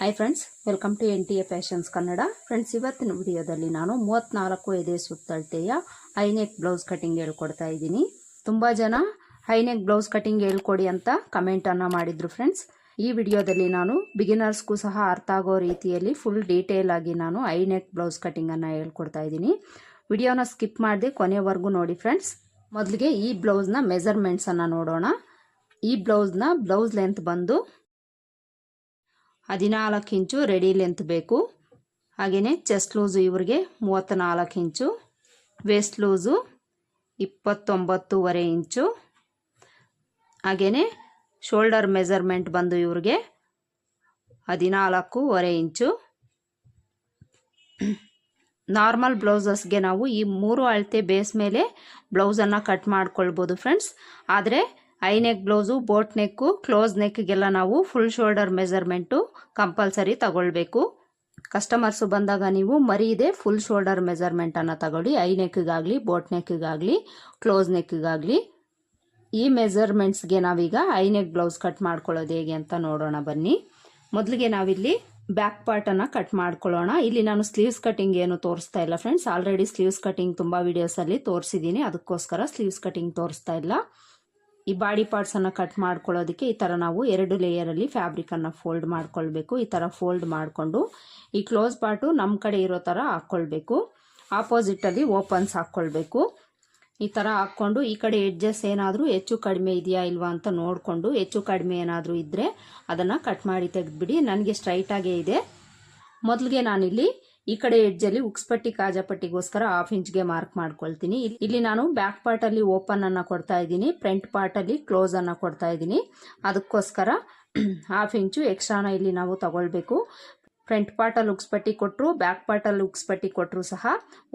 Hi friends welcome to N T A fashions Kannada friends ಇವತ್ತಿನ ವಿಡಿಯೋದಲ್ಲಿ ನಾನು ಮೂವತ್ತ್ನಾಲ್ಕು ಎದೆ ಸುತ್ತಳತೆಯ ಹೈನೆಕ್ ಬ್ಲೌಸ್ ಕಟಿಂಗ್ ಹೇಳ್ಕೊಡ್ತಾ ಇದ್ದೀನಿ. ತುಂಬ ಜನ ಹೈನೆಕ್ ಬ್ಲೌಸ್ ಕಟಿಂಗ್ ಹೇಳ್ಕೊಡಿ ಅಂತ ಕಮೆಂಟನ್ನು ಮಾಡಿದ್ರು ಫ್ರೆಂಡ್ಸ್ ಈ ವಿಡಿಯೋದಲ್ಲಿ ನಾನು ಬಿಗಿನರ್ಸ್ಗೂ ಸಹ ಅರ್ಥ ಆಗೋ ರೀತಿಯಲ್ಲಿ ಫುಲ್ ಡೀಟೇಲ್ ಆಗಿ ನಾನು ಹೈನೆಕ್ ಬ್ಲೌಸ್ ಕಟಿಂಗನ್ನು ಹೇಳ್ಕೊಡ್ತಾ ಇದ್ದೀನಿ. ವಿಡಿಯೋನ ಸ್ಕಿಪ್ ಮಾಡದೆ ಕೊನೆವರೆಗೂ ನೋಡಿ ಫ್ರೆಂಡ್ಸ್ ಮೊದಲಿಗೆ ಈ ಬ್ಲೌಸ್ನ ಮೆಜರ್ಮೆಂಟ್ಸನ್ನು ನೋಡೋಣ. ಈ ಬ್ಲೌಸ್ನ ಬ್ಲೌಸ್ ಲೆಂತ್ ಬಂದು ಹದಿನಾಲ್ಕು ಇಂಚು ರೆಡಿ ಲೆಂತ್ ಬೇಕು. ಹಾಗೆಯೇ ಚೆಸ್ಟ್ ಲೂಸು ಇವ್ರಿಗೆ ಮೂವತ್ತ ನಾಲ್ಕು ಇಂಚು ವೇಸ್ಟ್ ಲೂಸು ಇಪ್ಪತ್ತೊಂಬತ್ತೂವರೆ ಇಂಚು. ಹಾಗೆಯೇ ಶೋಲ್ಡರ್ ಮೆಜರ್ಮೆಂಟ್ ಬಂದು ಇವ್ರಿಗೆ ಹದಿನಾಲ್ಕೂವರೆ ಇಂಚು. ನಾರ್ಮಲ್ ಬ್ಲೌಸಸ್ಗೆ ನಾವು ಈ ಮೂರು ಅಳತೆ ಬೇಸ್ ಮೇಲೆ ಬ್ಲೌಸನ್ನು ಕಟ್ ಮಾಡ್ಕೊಳ್ಬೋದು ಫ್ರೆಂಡ್ಸ್ ಆದರೆ I neck blouse boat neck close ನೆಕ್ಗೆಲ್ಲ ನಾವು ಫುಲ್ ಶೋಲ್ಡರ್ ಮೆಜರ್ಮೆಂಟು ಕಂಪಲ್ಸರಿ ತಗೊಳ್ಬೇಕು. ಕಸ್ಟಮರ್ಸು ಬಂದಾಗ ನೀವು ಮರೀದೆ ಫುಲ್ ಶೋಲ್ಡರ್ ಮೆಜರ್ಮೆಂಟನ್ನು ತಗೊಳ್ಳಿ. ಐ ನೆಕ್ಗಾಗಲಿ ಬೋಟ್ ನೆಕ್ಗಾಗಲಿ ಕ್ಲೋಸ್ ನೆಕ್ಗಾಗಲಿ ಈ ಮೆಜರ್ಮೆಂಟ್ಸ್ಗೆ ನಾವೀಗ ಐ ನೆಕ್ ಬ್ಲೌಸ್ ಕಟ್ ಮಾಡ್ಕೊಳ್ಳೋದು ಹೇಗೆ ಅಂತ ನೋಡೋಣ ಬನ್ನಿ. ಮೊದಲಿಗೆ ನಾವಿಲ್ಲಿ ಬ್ಯಾಕ್ ಪಾರ್ಟನ್ನು ಕಟ್ ಮಾಡ್ಕೊಳ್ಳೋಣ. ಇಲ್ಲಿ ನಾನು ಸ್ಲೀವ್ಸ್ ಕಟಿಂಗ್ ಏನು ತೋರಿಸ್ತಾ ಇಲ್ಲ ಫ್ರೆಂಡ್ಸ್ ಆಲ್ರೆಡಿ ಸ್ಲೀವ್ಸ್ ಕಟಿಂಗ್ ತುಂಬ ವೀಡಿಯೋಸಲ್ಲಿ ತೋರಿಸಿದ್ದೀನಿ ಅದಕ್ಕೋಸ್ಕರ ಸ್ಲೀವ್ಸ್ ಕಟಿಂಗ್ ತೋರಿಸ್ತಾ ಇಲ್ಲ. ಈ ಬಾಡಿ ಪಾರ್ಟ್ಸನ್ನು ಕಟ್ ಮಾಡ್ಕೊಳ್ಳೋದಕ್ಕೆ ಈ ಥರ ನಾವು ಎರಡು ಲೇಯರಲ್ಲಿ ಫ್ಯಾಬ್ರಿಕನ್ನು ಫೋಲ್ಡ್ ಮಾಡ್ಕೊಳ್ಬೇಕು. ಈ ಥರ ಫೋಲ್ಡ್ ಮಾಡಿಕೊಂಡು ಈ ಕ್ಲೋಸ್ ಪಾರ್ಟು ನಮ್ಮ ಕಡೆ ಇರೋ ಥರ ಹಾಕ್ಕೊಳ್ಬೇಕು. ಆಪೋಸಿಟಲ್ಲಿ ಓಪನ್ಸ್ ಹಾಕ್ಕೊಳ್ಬೇಕು. ಈ ಥರ ಹಾಕ್ಕೊಂಡು ಈ ಕಡೆ ಎಡ್ಜಸ್ ಏನಾದರೂ ಹೆಚ್ಚು ಕಡಿಮೆ ಇದೆಯಾ ಇಲ್ವಾ ಅಂತ ನೋಡಿಕೊಂಡು ಹೆಚ್ಚು ಕಡಿಮೆ ಏನಾದರೂ ಇದ್ದರೆ ಅದನ್ನು ಕಟ್ ಮಾಡಿ ತೆಗೆದುಬಿಡಿ. ನನಗೆ ಸ್ಟ್ರೈಟಾಗೇ ಇದೆ. ಮೊದಲಿಗೆ ನಾನಿಲ್ಲಿ ಈ ಕಡೆ ಎಡ್ಜಲ್ಲಿ ಉಕ್ಸ್ಪಟ್ಟಿ ಕಾಜಾಪಟ್ಟಿಗೋಸ್ಕರ ಹಾಫ್ ಇಂಚ್ಗೆ ಮಾರ್ಕ್ ಮಾಡ್ಕೊಳ್ತೀನಿ. ಇಲ್ಲಿ ನಾನು ಬ್ಯಾಕ್ ಪಾರ್ಟ್ ಅಲ್ಲಿ ಓಪನ್ ಅನ್ನ ಕೊಡ್ತಾ ಇದ್ದೀನಿ. ಫ್ರಂಟ್ ಪಾರ್ಟಲ್ಲಿ ಕ್ಲೋಸ್ ಅನ್ನ ಕೊಡ್ತಾ ಇದ್ದೀನಿ. ಅದಕ್ಕೋಸ್ಕರ ಹಾಫ್ ಇಂಚು ಎಕ್ಸ್ಟ್ರಾನ ಇಲ್ಲಿ ನಾವು ತಗೊಳ್ಬೇಕು. ಫ್ರಂಟ್ ಪಾರ್ಟಲ್ಲಿ ಉಕ್ಸ್ಪಟ್ಟಿ ಕೊಟ್ಟರು ಬ್ಯಾಕ್ ಪಾರ್ಟಲ್ಲಿ ಉಕ್ಸ್ಪಟ್ಟಿ ಕೊಟ್ಟರು ಸಹ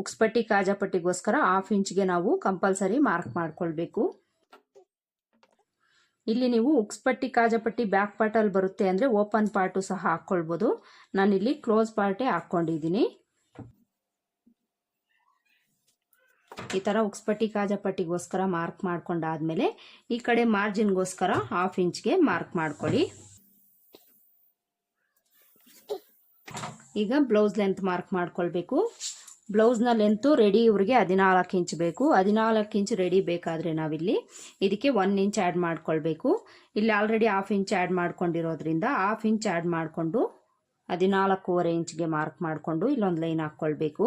ಉಕ್ಸ್ಪಟ್ಟಿ ಕಾಜಾಪಟ್ಟಿಗೋಸ್ಕರ ಹಾಫ್ ಇಂಚ್ಗೆ ನಾವು ಕಂಪಲ್ಸರಿ ಮಾರ್ಕ್ ಮಾಡ್ಕೊಳ್ಬೇಕು. ಇಲ್ಲಿ ನೀವು ಉಕ್ಸ್ಪಟ್ಟಿ ಕಾಜಪಟ್ಟಿ ಬ್ಯಾಕ್ ಪಾರ್ಟಲ್ಲಿ ಬರುತ್ತೆ ಅಂದರೆ ಓಪನ್ ಪಾರ್ಟು ಸಹ ಹಾಕ್ಕೊಳ್ಬೋದು ನಾನಿಲ್ಲಿ ಕ್ಲೋಸ್ ಪಾರ್ಟೇ ಹಾಕ್ಕೊಂಡಿದ್ದೀನಿ ಈ ಥರ ಉಕ್ಸ್ಪಟ್ಟಿ ಕಾಜಪಟ್ಟಿಗೋಸ್ಕರ ಮಾರ್ಕ್ ಮಾಡ್ಕೊಂಡಾದ್ಮೇಲೆ ಈ ಕಡೆ ಮಾರ್ಜಿನ್ಗೋಸ್ಕರ ಹಾಫ್ ಇಂಚ್ಗೆ ಮಾರ್ಕ್ ಮಾಡ್ಕೊಳ್ಳಿ. ಈಗ ಬ್ಲೌಸ್ ಲೆಂತ್ ಮಾರ್ಕ್ ಮಾಡ್ಕೊಳ್ಬೇಕು. ಬ್ಲೌಸ್ನ ಲೆಂತು ರೆಡಿ ಇವ್ರಿಗೆ ಹದಿನಾಲ್ಕು ಇಂಚ್ ಬೇಕು. ಹದಿನಾಲ್ಕು ಇಂಚ್ ರೆಡಿ ಬೇಕಾದರೆ ನಾವಿಲ್ಲಿ ಇದಕ್ಕೆ ಒನ್ ಇಂಚ್ ಆ್ಯಡ್ ಮಾಡ್ಕೊಳ್ಬೇಕು. ಇಲ್ಲಿ ಆಲ್ರೆಡಿ ಹಾಫ್ ಇಂಚ್ ಆ್ಯಡ್ ಮಾಡ್ಕೊಂಡಿರೋದ್ರಿಂದ ಹಾಫ್ ಇಂಚ್ ಆ್ಯಡ್ ಮಾಡಿಕೊಂಡು ಹದಿನಾಲ್ಕೂವರೆ ಇಂಚ್ಗೆ ಮಾರ್ಕ್ ಮಾಡಿಕೊಂಡು ಇಲ್ಲೊಂದು ಲೈನ್ ಹಾಕ್ಕೊಳ್ಬೇಕು.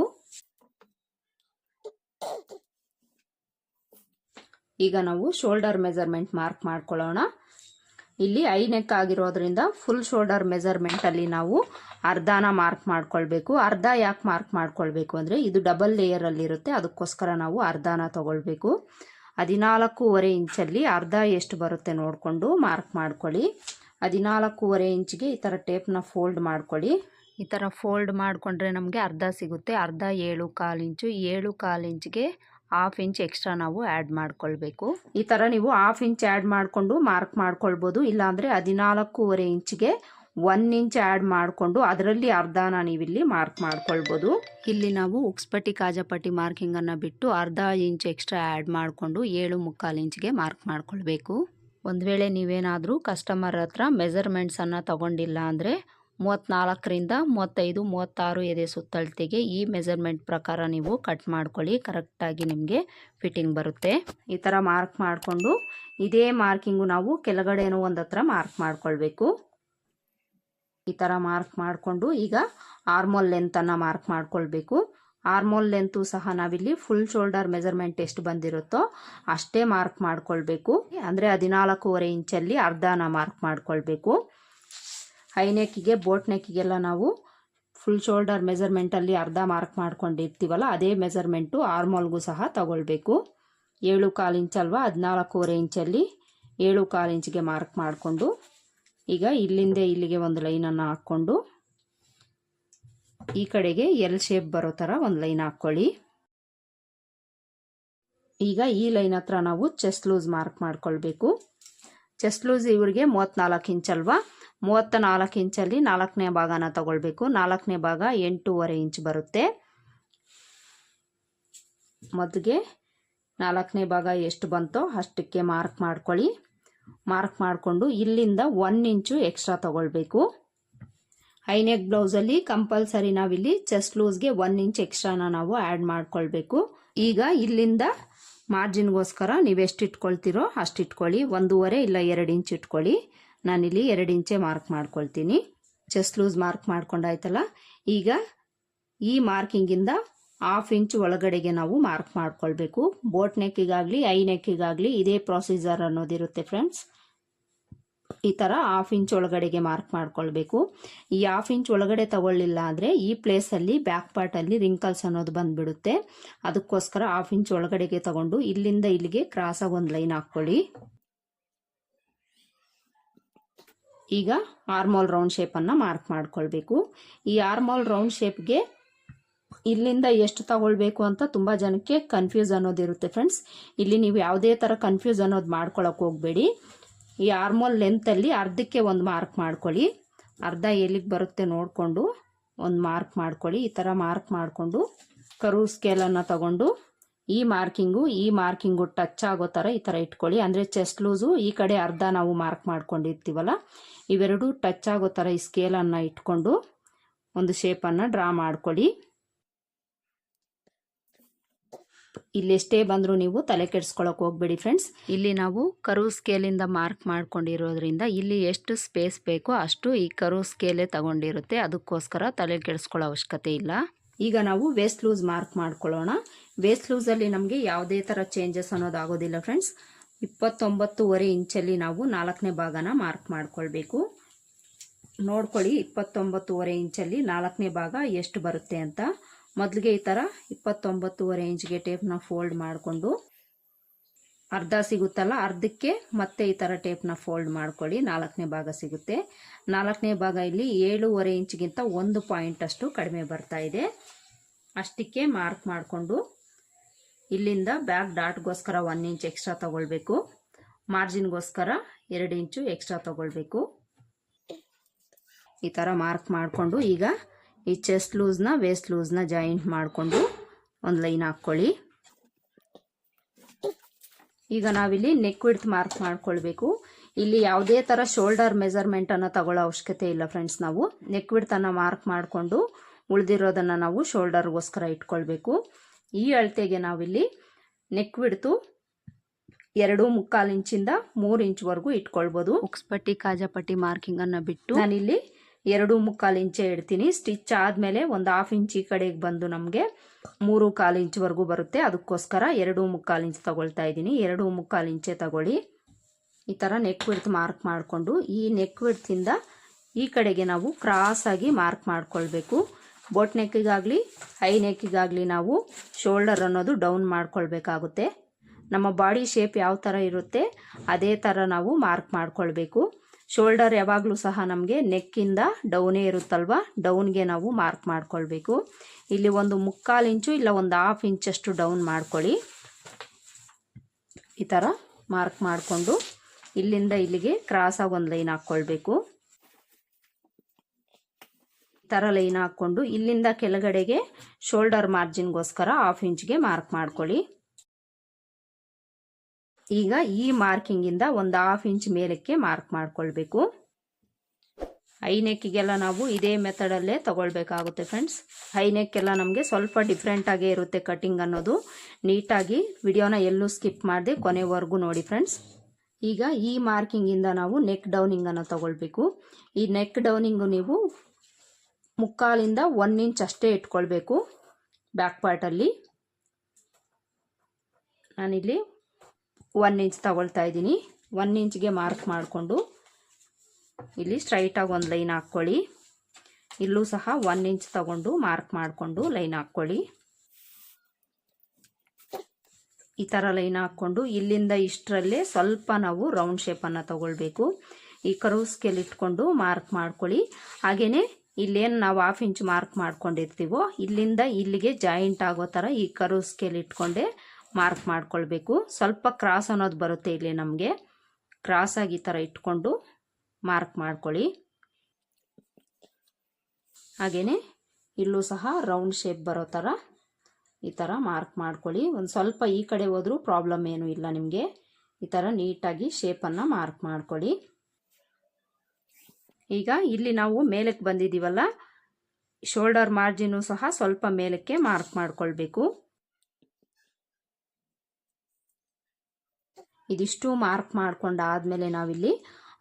ಈಗ ನಾವು ಶೋಲ್ಡರ್ ಮೆಜರ್ಮೆಂಟ್ ಮಾರ್ಕ್ ಮಾಡ್ಕೊಳ್ಳೋಣ. ಇಲ್ಲಿ ಐ ನೆಕ್ ಆಗಿರೋದ್ರಿಂದ ಫುಲ್ ಶೋಲ್ಡರ್ ಮೆಜರ್ಮೆಂಟಲ್ಲಿ ನಾವು ಅರ್ಧನ ಮಾರ್ಕ್ ಮಾಡ್ಕೊಳ್ಬೇಕು. ಅರ್ಧ ಯಾಕೆ ಮಾರ್ಕ್ ಮಾಡ್ಕೊಳ್ಬೇಕು ಅಂದರೆ ಇದು ಡಬಲ್ ಲೇಯರಲ್ಲಿರುತ್ತೆ ಅದಕ್ಕೋಸ್ಕರ ನಾವು ಅರ್ಧನ ತಗೊಳ್ಬೇಕು. ಹದಿನಾಲ್ಕೂವರೆ ಇಂಚಲ್ಲಿ ಅರ್ಧ ಎಷ್ಟು ಬರುತ್ತೆ ನೋಡಿಕೊಂಡು ಮಾರ್ಕ್ ಮಾಡ್ಕೊಳ್ಳಿ. ಹದಿನಾಲ್ಕೂವರೆ ಇಂಚಿಗೆ ಈ ಥರ ಟೇಪ್ನ ಫೋಲ್ಡ್ ಮಾಡ್ಕೊಳ್ಳಿ. ಈ ಥರ ಫೋಲ್ಡ್ ಮಾಡಿಕೊಂಡ್ರೆ ನಮಗೆ ಅರ್ಧ ಸಿಗುತ್ತೆ. ಅರ್ಧ ಏಳು ಕಾಲು ಇಂಚು ಏಳು ಕಾಲು ಇಂಚಿಗೆ ಹಾಫ್ ಇಂಚ್ ಎಕ್ಸ್ಟ್ರಾ ನಾವು ಆ್ಯಡ್ ಮಾಡ್ಕೊಳ್ಬೇಕು. ಈ ಥರ ನೀವು ಹಾಫ್ ಇಂಚ್ ಆ್ಯಡ್ ಮಾಡಿಕೊಂಡು ಮಾರ್ಕ್ ಮಾಡ್ಕೊಳ್ಬೋದು. ಇಲ್ಲಾಂದರೆ ಹದಿನಾಲ್ಕೂವರೆ ಇಂಚ್ಗೆ ಒನ್ ಇಂಚ್ ಆ್ಯಡ್ ಮಾಡಿಕೊಂಡು ಅದರಲ್ಲಿ ಅರ್ಧನ ನೀವಿಲ್ಲಿ ಮಾರ್ಕ್ ಮಾಡ್ಕೊಳ್ಬೋದು. ಇಲ್ಲಿ ನಾವು ಉಕ್ಸ್ಪಟ್ಟಿ ಕಾಜಪಟ್ಟಿ ಮಾರ್ಕಿಂಗನ್ನು ಬಿಟ್ಟು ಅರ್ಧ ಇಂಚ್ ಎಕ್ಸ್ಟ್ರಾ ಆ್ಯಡ್ ಮಾಡಿಕೊಂಡು ಏಳು ಮುಕ್ಕಾಲು ಇಂಚ್ಗೆ ಮಾರ್ಕ್ ಮಾಡ್ಕೊಳ್ಬೇಕು. ಒಂದು ವೇಳೆ ನೀವೇನಾದರೂ ಕಸ್ಟಮರ್ ಹತ್ರ ಮೆಸರ್ಮೆಂಟ್ಸನ್ನು ತಗೊಂಡಿಲ್ಲ ಅಂದರೆ ಮೂವತ್ತ್ನಾಲ್ಕರಿಂದ ಮೂವತ್ತೈದು, ಮೂವತ್ತಾರು ಎದೆ ಸುತ್ತಳತೆಗೆ ಈ ಮೆಜರ್ಮೆಂಟ್ ಪ್ರಕಾರ ನೀವು ಕಟ್ ಮಾಡ್ಕೊಳ್ಳಿ. ಕರೆಕ್ಟಾಗಿ ನಿಮಗೆ ಫಿಟ್ಟಿಂಗ್ ಬರುತ್ತೆ. ಈ ಥರ ಮಾರ್ಕ್ ಮಾಡಿಕೊಂಡು ಇದೇ ಮಾರ್ಕಿಂಗು ನಾವು ಕೆಳಗಡೆನೂ ಒಂದು ಹತ್ರ ಮಾರ್ಕ್ ಮಾಡ್ಕೊಳ್ಬೇಕು. ಈ ಥರ ಮಾರ್ಕ್ ಮಾಡಿಕೊಂಡು ಈಗ ಆರ್ಮೋಲ್ ಲೆಂತನ್ನು ಮಾರ್ಕ್ ಮಾಡ್ಕೊಳ್ಬೇಕು. ಆರ್ಮೋಲ್ ಲೆಂತು ಸಹ ನಾವಿಲ್ಲಿ ಫುಲ್ ಶೋಲ್ಡರ್ ಮೆಜರ್ಮೆಂಟ್ ಎಷ್ಟು ಬಂದಿರುತ್ತೋ ಅಷ್ಟೇ ಮಾರ್ಕ್ ಮಾಡ್ಕೊಳ್ಬೇಕು. ಅಂದರೆ ಹದಿನಾಲ್ಕೂವರೆ ಇಂಚಲ್ಲಿ ಅರ್ಧನ ಮಾರ್ಕ್ ಮಾಡ್ಕೊಳ್ಬೇಕು. ಹೈ ನೆಕ್ಕಿಗೆ ಬೋಟ್ ನೆಕ್ಕಿಗೆಲ್ಲ ನಾವು ಫುಲ್ ಶೋಲ್ಡರ್ ಮೆಜರ್ಮೆಂಟಲ್ಲಿ ಅರ್ಧ ಮಾರ್ಕ್ ಮಾಡ್ಕೊಂಡಿರ್ತೀವಲ್ಲ, ಅದೇ ಮೆಜರ್ಮೆಂಟು ಆರ್ಮೋಲ್ಗೂ ಸಹ ತಗೊಳ್ಬೇಕು. ಏಳು ಕಾಲು ಇಂಚಲ್ವಾ ಹದಿನಾಲ್ಕೂವರೆ ಇಂಚಲ್ಲಿ ಏಳು ಕಾಲು ಇಂಚಿಗೆ ಮಾರ್ಕ್ ಮಾಡಿಕೊಂಡು, ಈಗ ಇಲ್ಲಿಂದ ಇಲ್ಲಿಗೆ ಒಂದು ಲೈನನ್ನು ಹಾಕ್ಕೊಂಡು, ಈ ಕಡೆಗೆ ಎಲ್ ಶೇಪ್ ಬರೋ ಥರ ಒಂದು ಲೈನ್ ಹಾಕ್ಕೊಳ್ಳಿ ಈಗ ಈ ಲೈನ್ ಹತ್ರ ನಾವು ಚೆಸ್ಟ್ ಲೂಸ್ ಮಾರ್ಕ್ ಮಾಡ್ಕೊಳ್ಬೇಕು. ಚೆಸ್ಟ್ ಲೂಸ್ ಇವರಿಗೆ ಮೂವತ್ತ್ನಾಲ್ಕು ಇಂಚಲ್ವಾ ಮೂವತ್ತ ನಾಲ್ಕು ಇಂಚಲ್ಲಿ ನಾಲ್ಕನೇ ಭಾಗನ ತಗೊಳ್ಬೇಕು. ನಾಲ್ಕನೇ ಭಾಗ ಎಂಟೂವರೆ ಇಂಚ್ ಬರುತ್ತೆ. ಮೊದಲಿಗೆ ನಾಲ್ಕನೇ ಭಾಗ ಎಷ್ಟು ಬಂತೋ ಅಷ್ಟಕ್ಕೆ ಮಾರ್ಕ್ ಮಾಡ್ಕೊಳ್ಳಿ. ಮಾರ್ಕ್ ಮಾಡಿಕೊಂಡು ಇಲ್ಲಿಂದ ಒನ್ ಇಂಚು ಎಕ್ಸ್ಟ್ರಾ ತಗೊಳ್ಬೇಕು. ಐನೆಕ್ ಬ್ಲೌಸಲ್ಲಿ ಕಂಪಲ್ಸರಿ ನಾವಿಲ್ಲಿ ಚೆಸ್ಟ್ ಲೂಸ್ಗೆ ಒನ್ ಇಂಚ್ ಎಕ್ಸ್ಟ್ರಾನ ನಾವು ಆ್ಯಡ್ ಮಾಡ್ಕೊಳ್ಬೇಕು. ಈಗ ಇಲ್ಲಿಂದ ಮಾರ್ಜಿನ್ಗೋಸ್ಕರ ನೀವು ಎಷ್ಟು ಇಟ್ಕೊಳ್ತೀರೋ ಅಷ್ಟು ಇಟ್ಕೊಳ್ಳಿ. ಒಂದೂವರೆ ಇಲ್ಲ ಎರಡು ಇಂಚ್ ಇಟ್ಕೊಳ್ಳಿ. ನಾನಿಲ್ಲಿ ಎರಡು ಇಂಚೆ ಮಾರ್ಕ್ ಮಾಡ್ಕೊಳ್ತೀನಿ. ಚೆಸ್ಟ್ ಲೂಸ್ ಮಾರ್ಕ್ ಮಾಡ್ಕೊಂಡಾಯ್ತಲ್ಲ? ಈಗ ಈ ಮಾರ್ಕಿಂಗಿಂದ ಹಾಫ್ ಇಂಚ್ ಒಳಗಡೆಗೆ ನಾವು ಮಾರ್ಕ್ ಮಾಡ್ಕೊಳ್ಬೇಕು. ಬೋಟ್ ನೆಕ್ಕಿಗಾಗಲಿ ಐ ನೆಕ್ಕಿಗಾಗಲಿ ಇದೇ ಪ್ರೊಸೀಜರ್ ಅನ್ನೋದಿರುತ್ತೆ ಫ್ರೆಂಡ್ಸ್ ಈ ಥರ ಹಾಫ್ ಇಂಚ್ ಒಳಗಡೆಗೆ ಮಾರ್ಕ್ ಮಾಡ್ಕೊಳ್ಬೇಕು. ಈ ಹಾಫ್ ಇಂಚ್ ಒಳಗಡೆ ತಗೊಳ್ಳಿಲ್ಲ ಅಂದರೆ ಈ ಪ್ಲೇಸಲ್ಲಿ ಬ್ಯಾಕ್ ಪಾರ್ಟಲ್ಲಿ ರಿಂಕಲ್ಸ್ ಅನ್ನೋದು ಬಂದ್ಬಿಡುತ್ತೆ. ಅದಕ್ಕೋಸ್ಕರ ಹಾಫ್ ಇಂಚ್ ಒಳಗಡೆಗೆ ತಗೊಂಡು ಇಲ್ಲಿಂದ ಇಲ್ಲಿಗೆ ಕ್ರಾಸಾಗಿ ಒಂದು ಲೈನ್ ಹಾಕ್ಕೊಳ್ಳಿ. ಈಗ ಆರ್ಮೋಲ್ ರೌಂಡ್ ಶೇಪನ್ನು ಮಾರ್ಕ್ ಮಾಡ್ಕೊಳ್ಬೇಕು. ಈ ಆರ್ಮೋಲ್ ರೌಂಡ್ ಶೇಪ್ಗೆ ಇಲ್ಲಿಂದ ಎಷ್ಟು ತಗೊಳ್ಬೇಕು ಅಂತ ತುಂಬ ಜನಕ್ಕೆ ಕನ್ಫ್ಯೂಸ್ ಅನ್ನೋದಿರುತ್ತೆ ಫ್ರೆಂಡ್ಸ್ ಇಲ್ಲಿ ನೀವು ಯಾವುದೇ ಥರ ಕನ್ಫ್ಯೂಸ್ ಅನ್ನೋದು ಮಾಡ್ಕೊಳಕ್ಕೆ ಹೋಗಬೇಡಿ. ಈ ಆರ್ಮೋಲ್ ಲೆಂತಲ್ಲಿ ಅರ್ಧಕ್ಕೆ ಒಂದು ಮಾರ್ಕ್ ಮಾಡ್ಕೊಳ್ಳಿ. ಅರ್ಧ ಎಲ್ಲಿಗೆ ಬರುತ್ತೆ ನೋಡಿಕೊಂಡು ಒಂದು ಮಾರ್ಕ್ ಮಾಡ್ಕೊಳ್ಳಿ. ಈ ಥರ ಮಾರ್ಕ್ ಮಾಡಿಕೊಂಡು ಕರು ಸ್ಕೇಲನ್ನು ತಗೊಂಡು ಈ ಮಾರ್ಕಿಂಗು ಈ ಮಾರ್ಕಿಂಗು ಟಚ್ ಆಗೋ ಥರ ಈ ಥರ ಇಟ್ಕೊಳ್ಳಿ. ಅಂದರೆ ಚೆಸ್ಟ್ ಲೂಸು ಈ ಕಡೆ ಅರ್ಧ ನಾವು ಮಾರ್ಕ್ ಮಾಡ್ಕೊಂಡಿರ್ತೀವಲ್ಲ, ಇವೆರಡು ಟಚ್ ಆಗೋ ಥರ ಈ ಸ್ಕೇಲನ್ನು ಇಟ್ಕೊಂಡು ಒಂದು ಶೇಪನ್ನು ಡ್ರಾ ಮಾಡ್ಕೊಳ್ಳಿ. ಇಲ್ಲಿ ಎಷ್ಟೇ ಬಂದರೂ ನೀವು ತಲೆ ಕೆಡಿಸ್ಕೊಳಕ್ಕೆ ಹೋಗ್ಬೇಡಿ ಫ್ರೆಂಡ್ಸ್ ಇಲ್ಲಿ ನಾವು ಕರು ಸ್ಕೇಲಿಂದ ಮಾರ್ಕ್ ಮಾಡ್ಕೊಂಡಿರೋದ್ರಿಂದ ಇಲ್ಲಿ ಎಷ್ಟು ಸ್ಪೇಸ್ ಬೇಕೋ ಅಷ್ಟು ಈ ಕರು ಸ್ಕೇಲೇ ತಗೊಂಡಿರುತ್ತೆ. ಅದಕ್ಕೋಸ್ಕರ ತಲೆ ಕೆಡಿಸ್ಕೊಳ್ಳೋ ಅವಶ್ಯಕತೆ ಇಲ್ಲ. ಈಗ ನಾವು ವೇಸ್ಟ್ ಲೂಸ್ ಮಾರ್ಕ್ ಮಾಡ್ಕೊಳ್ಳೋಣ. ವೇಸ್ಟ್ ಲೂಸಲ್ಲಿ ನಮಗೆ ಯಾವುದೇ ಥರ ಚೇಂಜಸ್ ಅನ್ನೋದಾಗೋದಿಲ್ಲ ಫ್ರೆಂಡ್ಸ್ ಇಪ್ಪತ್ತೊಂಬತ್ತುವರೆ ಇಂಚಲ್ಲಿ ನಾವು ನಾಲ್ಕನೇ ಭಾಗನ ಮಾರ್ಕ್ ಮಾಡ್ಕೊಳ್ಬೇಕು. ನೋಡ್ಕೊಳ್ಳಿ, ಇಪ್ಪತ್ತೊಂಬತ್ತುವರೆ ಇಂಚಲ್ಲಿ ನಾಲ್ಕನೇ ಭಾಗ ಎಷ್ಟು ಬರುತ್ತೆ ಅಂತ. ಮೊದಲಿಗೆ ಈ ಥರ ಇಪ್ಪತ್ತೊಂಬತ್ತುವರೆ ಇಂಚ್ಗೆ ಟೇಪ್ನ ಫೋಲ್ಡ್ ಮಾಡಿಕೊಂಡು ಅರ್ಧ ಸಿಗುತ್ತಲ್ಲ, ಅರ್ಧಕ್ಕೆ ಮತ್ತೆ ಈ ಥರ ಟೇಪ್ನ ಫೋಲ್ಡ್ ಮಾಡ್ಕೊಳ್ಳಿ. ನಾಲ್ಕನೇ ಭಾಗ ಸಿಗುತ್ತೆ. ನಾಲ್ಕನೇ ಭಾಗ ಇಲ್ಲಿ ಏಳೂವರೆ ಇಂಚ್ಗಿಂತ ಒಂದು ಪಾಯಿಂಟ್ ಅಷ್ಟು ಕಡಿಮೆ ಬರ್ತಾ ಇದೆ. ಅಷ್ಟಕ್ಕೆ ಮಾರ್ಕ್ ಮಾಡಿಕೊಂಡು ಇಲ್ಲಿಂದ ಬ್ಯಾಕ್ ಡಾಟ್ಗೋಸ್ಕರ ಒನ್ ಇಂಚ್ ಎಕ್ಸ್ಟ್ರಾ ತಗೊಳ್ಬೇಕು. ಮಾರ್ಜಿನ್ಗೋಸ್ಕರ ಎರಡು ಇಂಚು ಎಕ್ಸ್ಟ್ರಾ ತಗೊಳ್ಬೇಕು. ಈ ಥರ ಮಾರ್ಕ್ ಮಾಡಿಕೊಂಡು ಈಗ ಈ ಚೆಸ್ಟ್ ಲೂಸ್ನ ವೇಸ್ಟ್ ಲೂಸ್ನ ಜಾಯಿಂಟ್ ಮಾಡಿಕೊಂಡು ಒಂದು ಲೈನ್ ಹಾಕ್ಕೊಳ್ಳಿ. ಈಗ ನಾವಿಲ್ಲಿ ನೆಕ್ ವಿಡ್ತ್ ಮಾರ್ಕ್ ಮಾಡ್ಕೊಳ್ಬೇಕು. ಇಲ್ಲಿ ಯಾವುದೇ ಥರ ಶೋಲ್ಡರ್ ಮೆಜರ್ಮೆಂಟನ್ನು ತಗೊಳ್ಳೋ ಅವಶ್ಯಕತೆ ಇಲ್ಲ ಫ್ರೆಂಡ್ಸ್ ನಾವು. ನೆಕ್ ವಿಡ್ತನ್ನು ಮಾರ್ಕ್ ಮಾಡಿಕೊಂಡು ಉಳಿದಿರೋದನ್ನು ನಾವು ಶೋಲ್ಡರ್ಗೋಸ್ಕರ ಇಟ್ಕೊಳ್ಬೇಕು. ಈ ಅಳತೆಗೆ ನಾವಿಲ್ಲಿ ನೆಕ್ ವಿಡ್ತು ಎರಡು ಮುಕ್ಕಾಲು ಇಂಚಿಂದ ಮೂರು ಇಂಚ್ವರೆಗೂ ಇಟ್ಕೊಳ್ಬೋದು. ಉಕ್ಸ್ಪಟ್ಟಿ ಕಾಜಾಪಟ್ಟಿ ಮಾರ್ಕಿಂಗನ್ನು ಬಿಟ್ಟು ನಾನಿಲ್ಲಿ ಎರಡು ಮುಕ್ಕಾಲು ಇಂಚೆ ಇಡ್ತೀನಿ. ಸ್ಟಿಚ್ ಆದಮೇಲೆ ಒಂದು ಹಾಫ್ ಇಂಚ್ ಈ ಕಡೆಗೆ ಬಂದು ನಮಗೆ ಮೂರು ಕಾಲು ಇಂಚ್ವರೆಗೂ ಬರುತ್ತೆ. ಅದಕ್ಕೋಸ್ಕರ ಎರಡು ಮುಕ್ಕಾಲು ಇಂಚ್ ತಗೊಳ್ತಾ ಇದ್ದೀನಿ. ಎರಡು ಮುಕ್ಕಾಲು ಇಂಚೆ ತಗೊಳ್ಳಿ. ಈ ಥರ ನೆಕ್ ವಿಡ್ತ್ ಮಾರ್ಕ್ ಮಾಡಿಕೊಂಡು ಈ ನೆಕ್ ವಿಡ್ತಿಂದ ಈ ಕಡೆಗೆ ನಾವು ಕ್ರಾಸಾಗಿ ಮಾರ್ಕ್ ಮಾಡಿಕೊಳ್ಬೇಕು. ಬೋಟ್ ನೆಕ್ಕಿಗಾಗಲಿ ಹೈ ನೆಕ್ಕಿಗಾಗಲಿ ನಾವು ಶೋಲ್ಡರ್ ಅನ್ನೋದು ಡೌನ್ ಮಾಡ್ಕೊಳ್ಬೇಕಾಗುತ್ತೆ. ನಮ್ಮ ಬಾಡಿ ಶೇಪ್ ಯಾವ ಥರ ಇರುತ್ತೆ, ಅದೇ ಥರ ನಾವು ಮಾರ್ಕ್ ಮಾಡ್ಕೊಳ್ಬೇಕು. ಶೋಲ್ಡರ್ ಯಾವಾಗಲೂ ಸಹ ನಮಗೆ ನೆಕ್ಕಿಂದ ಡೌನೇ ಇರುತ್ತಲ್ವ? ಡೌನ್ಗೆ ನಾವು ಮಾರ್ಕ್ ಮಾಡ್ಕೊಳ್ಬೇಕು. ಇಲ್ಲಿ ಒಂದು ಮುಕ್ಕಾಲು ಇಂಚು ಇಲ್ಲ ಒಂದು ಹಾಫ್ ಇಂಚಷ್ಟು ಡೌನ್ ಮಾಡ್ಕೊಳ್ಳಿ. ಈ ಥರ ಮಾರ್ಕ್ ಮಾಡಿಕೊಂಡು ಇಲ್ಲಿಂದ ಇಲ್ಲಿಗೆ ಕ್ರಾಸಾಗಿ ಒಂದು ಲೈನ್ ಹಾಕ್ಕೊಳ್ಬೇಕು. ಈ ಥರ ಲೈನ್ ಹಾಕ್ಕೊಂಡು ಇಲ್ಲಿಂದ ಕೆಳಗಡೆಗೆ ಶೋಲ್ಡರ್ ಮಾರ್ಜಿನ್ಗೋಸ್ಕರ ಹಾಫ್ ಇಂಚ್ಗೆ ಮಾರ್ಕ್ ಮಾಡ್ಕೊಳ್ಳಿ. ಈಗ ಈ ಮಾರ್ಕಿಂಗಿಂದ ಒಂದು ಹಾಫ್ ಇಂಚ್ ಮೇಲಕ್ಕೆ ಮಾರ್ಕ್ ಮಾಡ್ಕೊಳ್ಬೇಕು. ಹೈನೆಕ್ಕಿಗೆಲ್ಲ ನಾವು ಇದೇ ಮೆಥಡಲ್ಲೇ ತಗೊಳ್ಬೇಕಾಗುತ್ತೆ ಫ್ರೆಂಡ್ಸ್ ಹೈನೆಕ್ಕೆಲ್ಲ ನಮಗೆ ಸ್ವಲ್ಪ ಡಿಫ್ರೆಂಟಾಗೇ ಇರುತ್ತೆ ಕಟಿಂಗ್ ಅನ್ನೋದು. ನೀಟಾಗಿ ವಿಡಿಯೋನ ಎಲ್ಲೂ ಸ್ಕಿಪ್ ಮಾಡದೆ ಕೊನೆವರೆಗೂ ನೋಡಿ ಫ್ರೆಂಡ್ಸ್ ಈಗ ಈ ಮಾರ್ಕಿಂಗಿಂದ ನಾವು ನೆಕ್ ಡೌನಿಂಗನ್ನು ತಗೊಳ್ಬೇಕು. ಈ ನೆಕ್ ಡೌನಿಂಗು ನೀವು ಮುಕ್ಕಾಲಿಂದ ಒನ್ ಇಂಚ್ ಅಷ್ಟೇ ಇಟ್ಕೊಳ್ಬೇಕು. ಬ್ಯಾಕ್ ಪಾರ್ಟಲ್ಲಿ ನಾನಿಲ್ಲಿ ಒನ್ ಇಂಚ್ ತಗೊಳ್ತಾ ಇದ್ದೀನಿ. ಒನ್ ಇಂಚ್ಗೆ ಮಾರ್ಕ್ ಮಾಡಿಕೊಂಡು ಇಲ್ಲಿ ಸ್ಟ್ರೈಟಾಗಿ ಒಂದು ಲೈನ್ ಹಾಕ್ಕೊಳ್ಳಿ. ಇಲ್ಲೂ ಸಹ ಒನ್ ಇಂಚ್ ತಗೊಂಡು ಮಾರ್ಕ್ ಮಾಡಿಕೊಂಡು ಲೈನ್ ಹಾಕ್ಕೊಳ್ಳಿ. ಈ ಥರ ಲೈನ್ ಹಾಕ್ಕೊಂಡು ಇಲ್ಲಿಂದ ಇಷ್ಟರಲ್ಲೇ ಸ್ವಲ್ಪ ನಾವು ರೌಂಡ್ ಶೇಪನ್ನು ತಗೊಳ್ಬೇಕು. ಈ ಕರು ಸ್ಕೇಲ್ ಇಟ್ಕೊಂಡು ಮಾರ್ಕ್ ಮಾಡ್ಕೊಳ್ಳಿ. ಹಾಗೆಯೇ ಇಲ್ಲೇನು ನಾವು ಹಾಫ್ ಇಂಚ್ ಮಾರ್ಕ್ ಮಾಡ್ಕೊಂಡಿರ್ತೀವೋ, ಇಲ್ಲಿಂದ ಇಲ್ಲಿಗೆ ಜಾಯಿಂಟ್ ಆಗೋ ಥರ ಈ ಕರು ಸ್ಕೇಲ್ ಇಟ್ಕೊಂಡೆ ಮಾರ್ಕ್ ಮಾಡ್ಕೊಳ್ಬೇಕು. ಸ್ವಲ್ಪ ಕ್ರಾಸ್ ಅನ್ನೋದು ಬರುತ್ತೆ ಇಲ್ಲಿ ನಮಗೆ. ಕ್ರಾಸಾಗಿ ಈ ಥರ ಇಟ್ಕೊಂಡು ಮಾರ್ಕ್ ಮಾಡ್ಕೊಳ್ಳಿ. ಹಾಗೇ ಇಲ್ಲೂ ಸಹ ರೌಂಡ್ ಶೇಪ್ ಬರೋ ಥರ ಈ ಥರ ಮಾರ್ಕ್ ಮಾಡ್ಕೊಳ್ಳಿ. ಒಂದು ಸ್ವಲ್ಪ ಈ ಕಡೆ ಹೋದರೂ ಪ್ರಾಬ್ಲಮ್ ಏನೂ ಇಲ್ಲ ನಿಮಗೆ. ಈ ಥರ ನೀಟಾಗಿ ಶೇಪನ್ನು ಮಾರ್ಕ್ ಮಾಡ್ಕೊಳ್ಳಿ. ಈಗ ಇಲ್ಲಿ ನಾವು ಮೇಲಕ್ಕೆ ಬಂದಿದ್ದೀವಲ್ಲ ಶೋಲ್ಡರ್ ಮಾರ್ಜಿನು ಸಹ ಸ್ವಲ್ಪ ಮೇಲಕ್ಕೆ ಮಾರ್ಕ್ ಮಾಡ್ಕೊಳ್ಬೇಕು. ಇದಿಷ್ಟು ಮಾರ್ಕ್ ಮಾಡ್ಕೊಂಡಾದ್ಮೇಲೆ ನಾವಿಲ್ಲಿ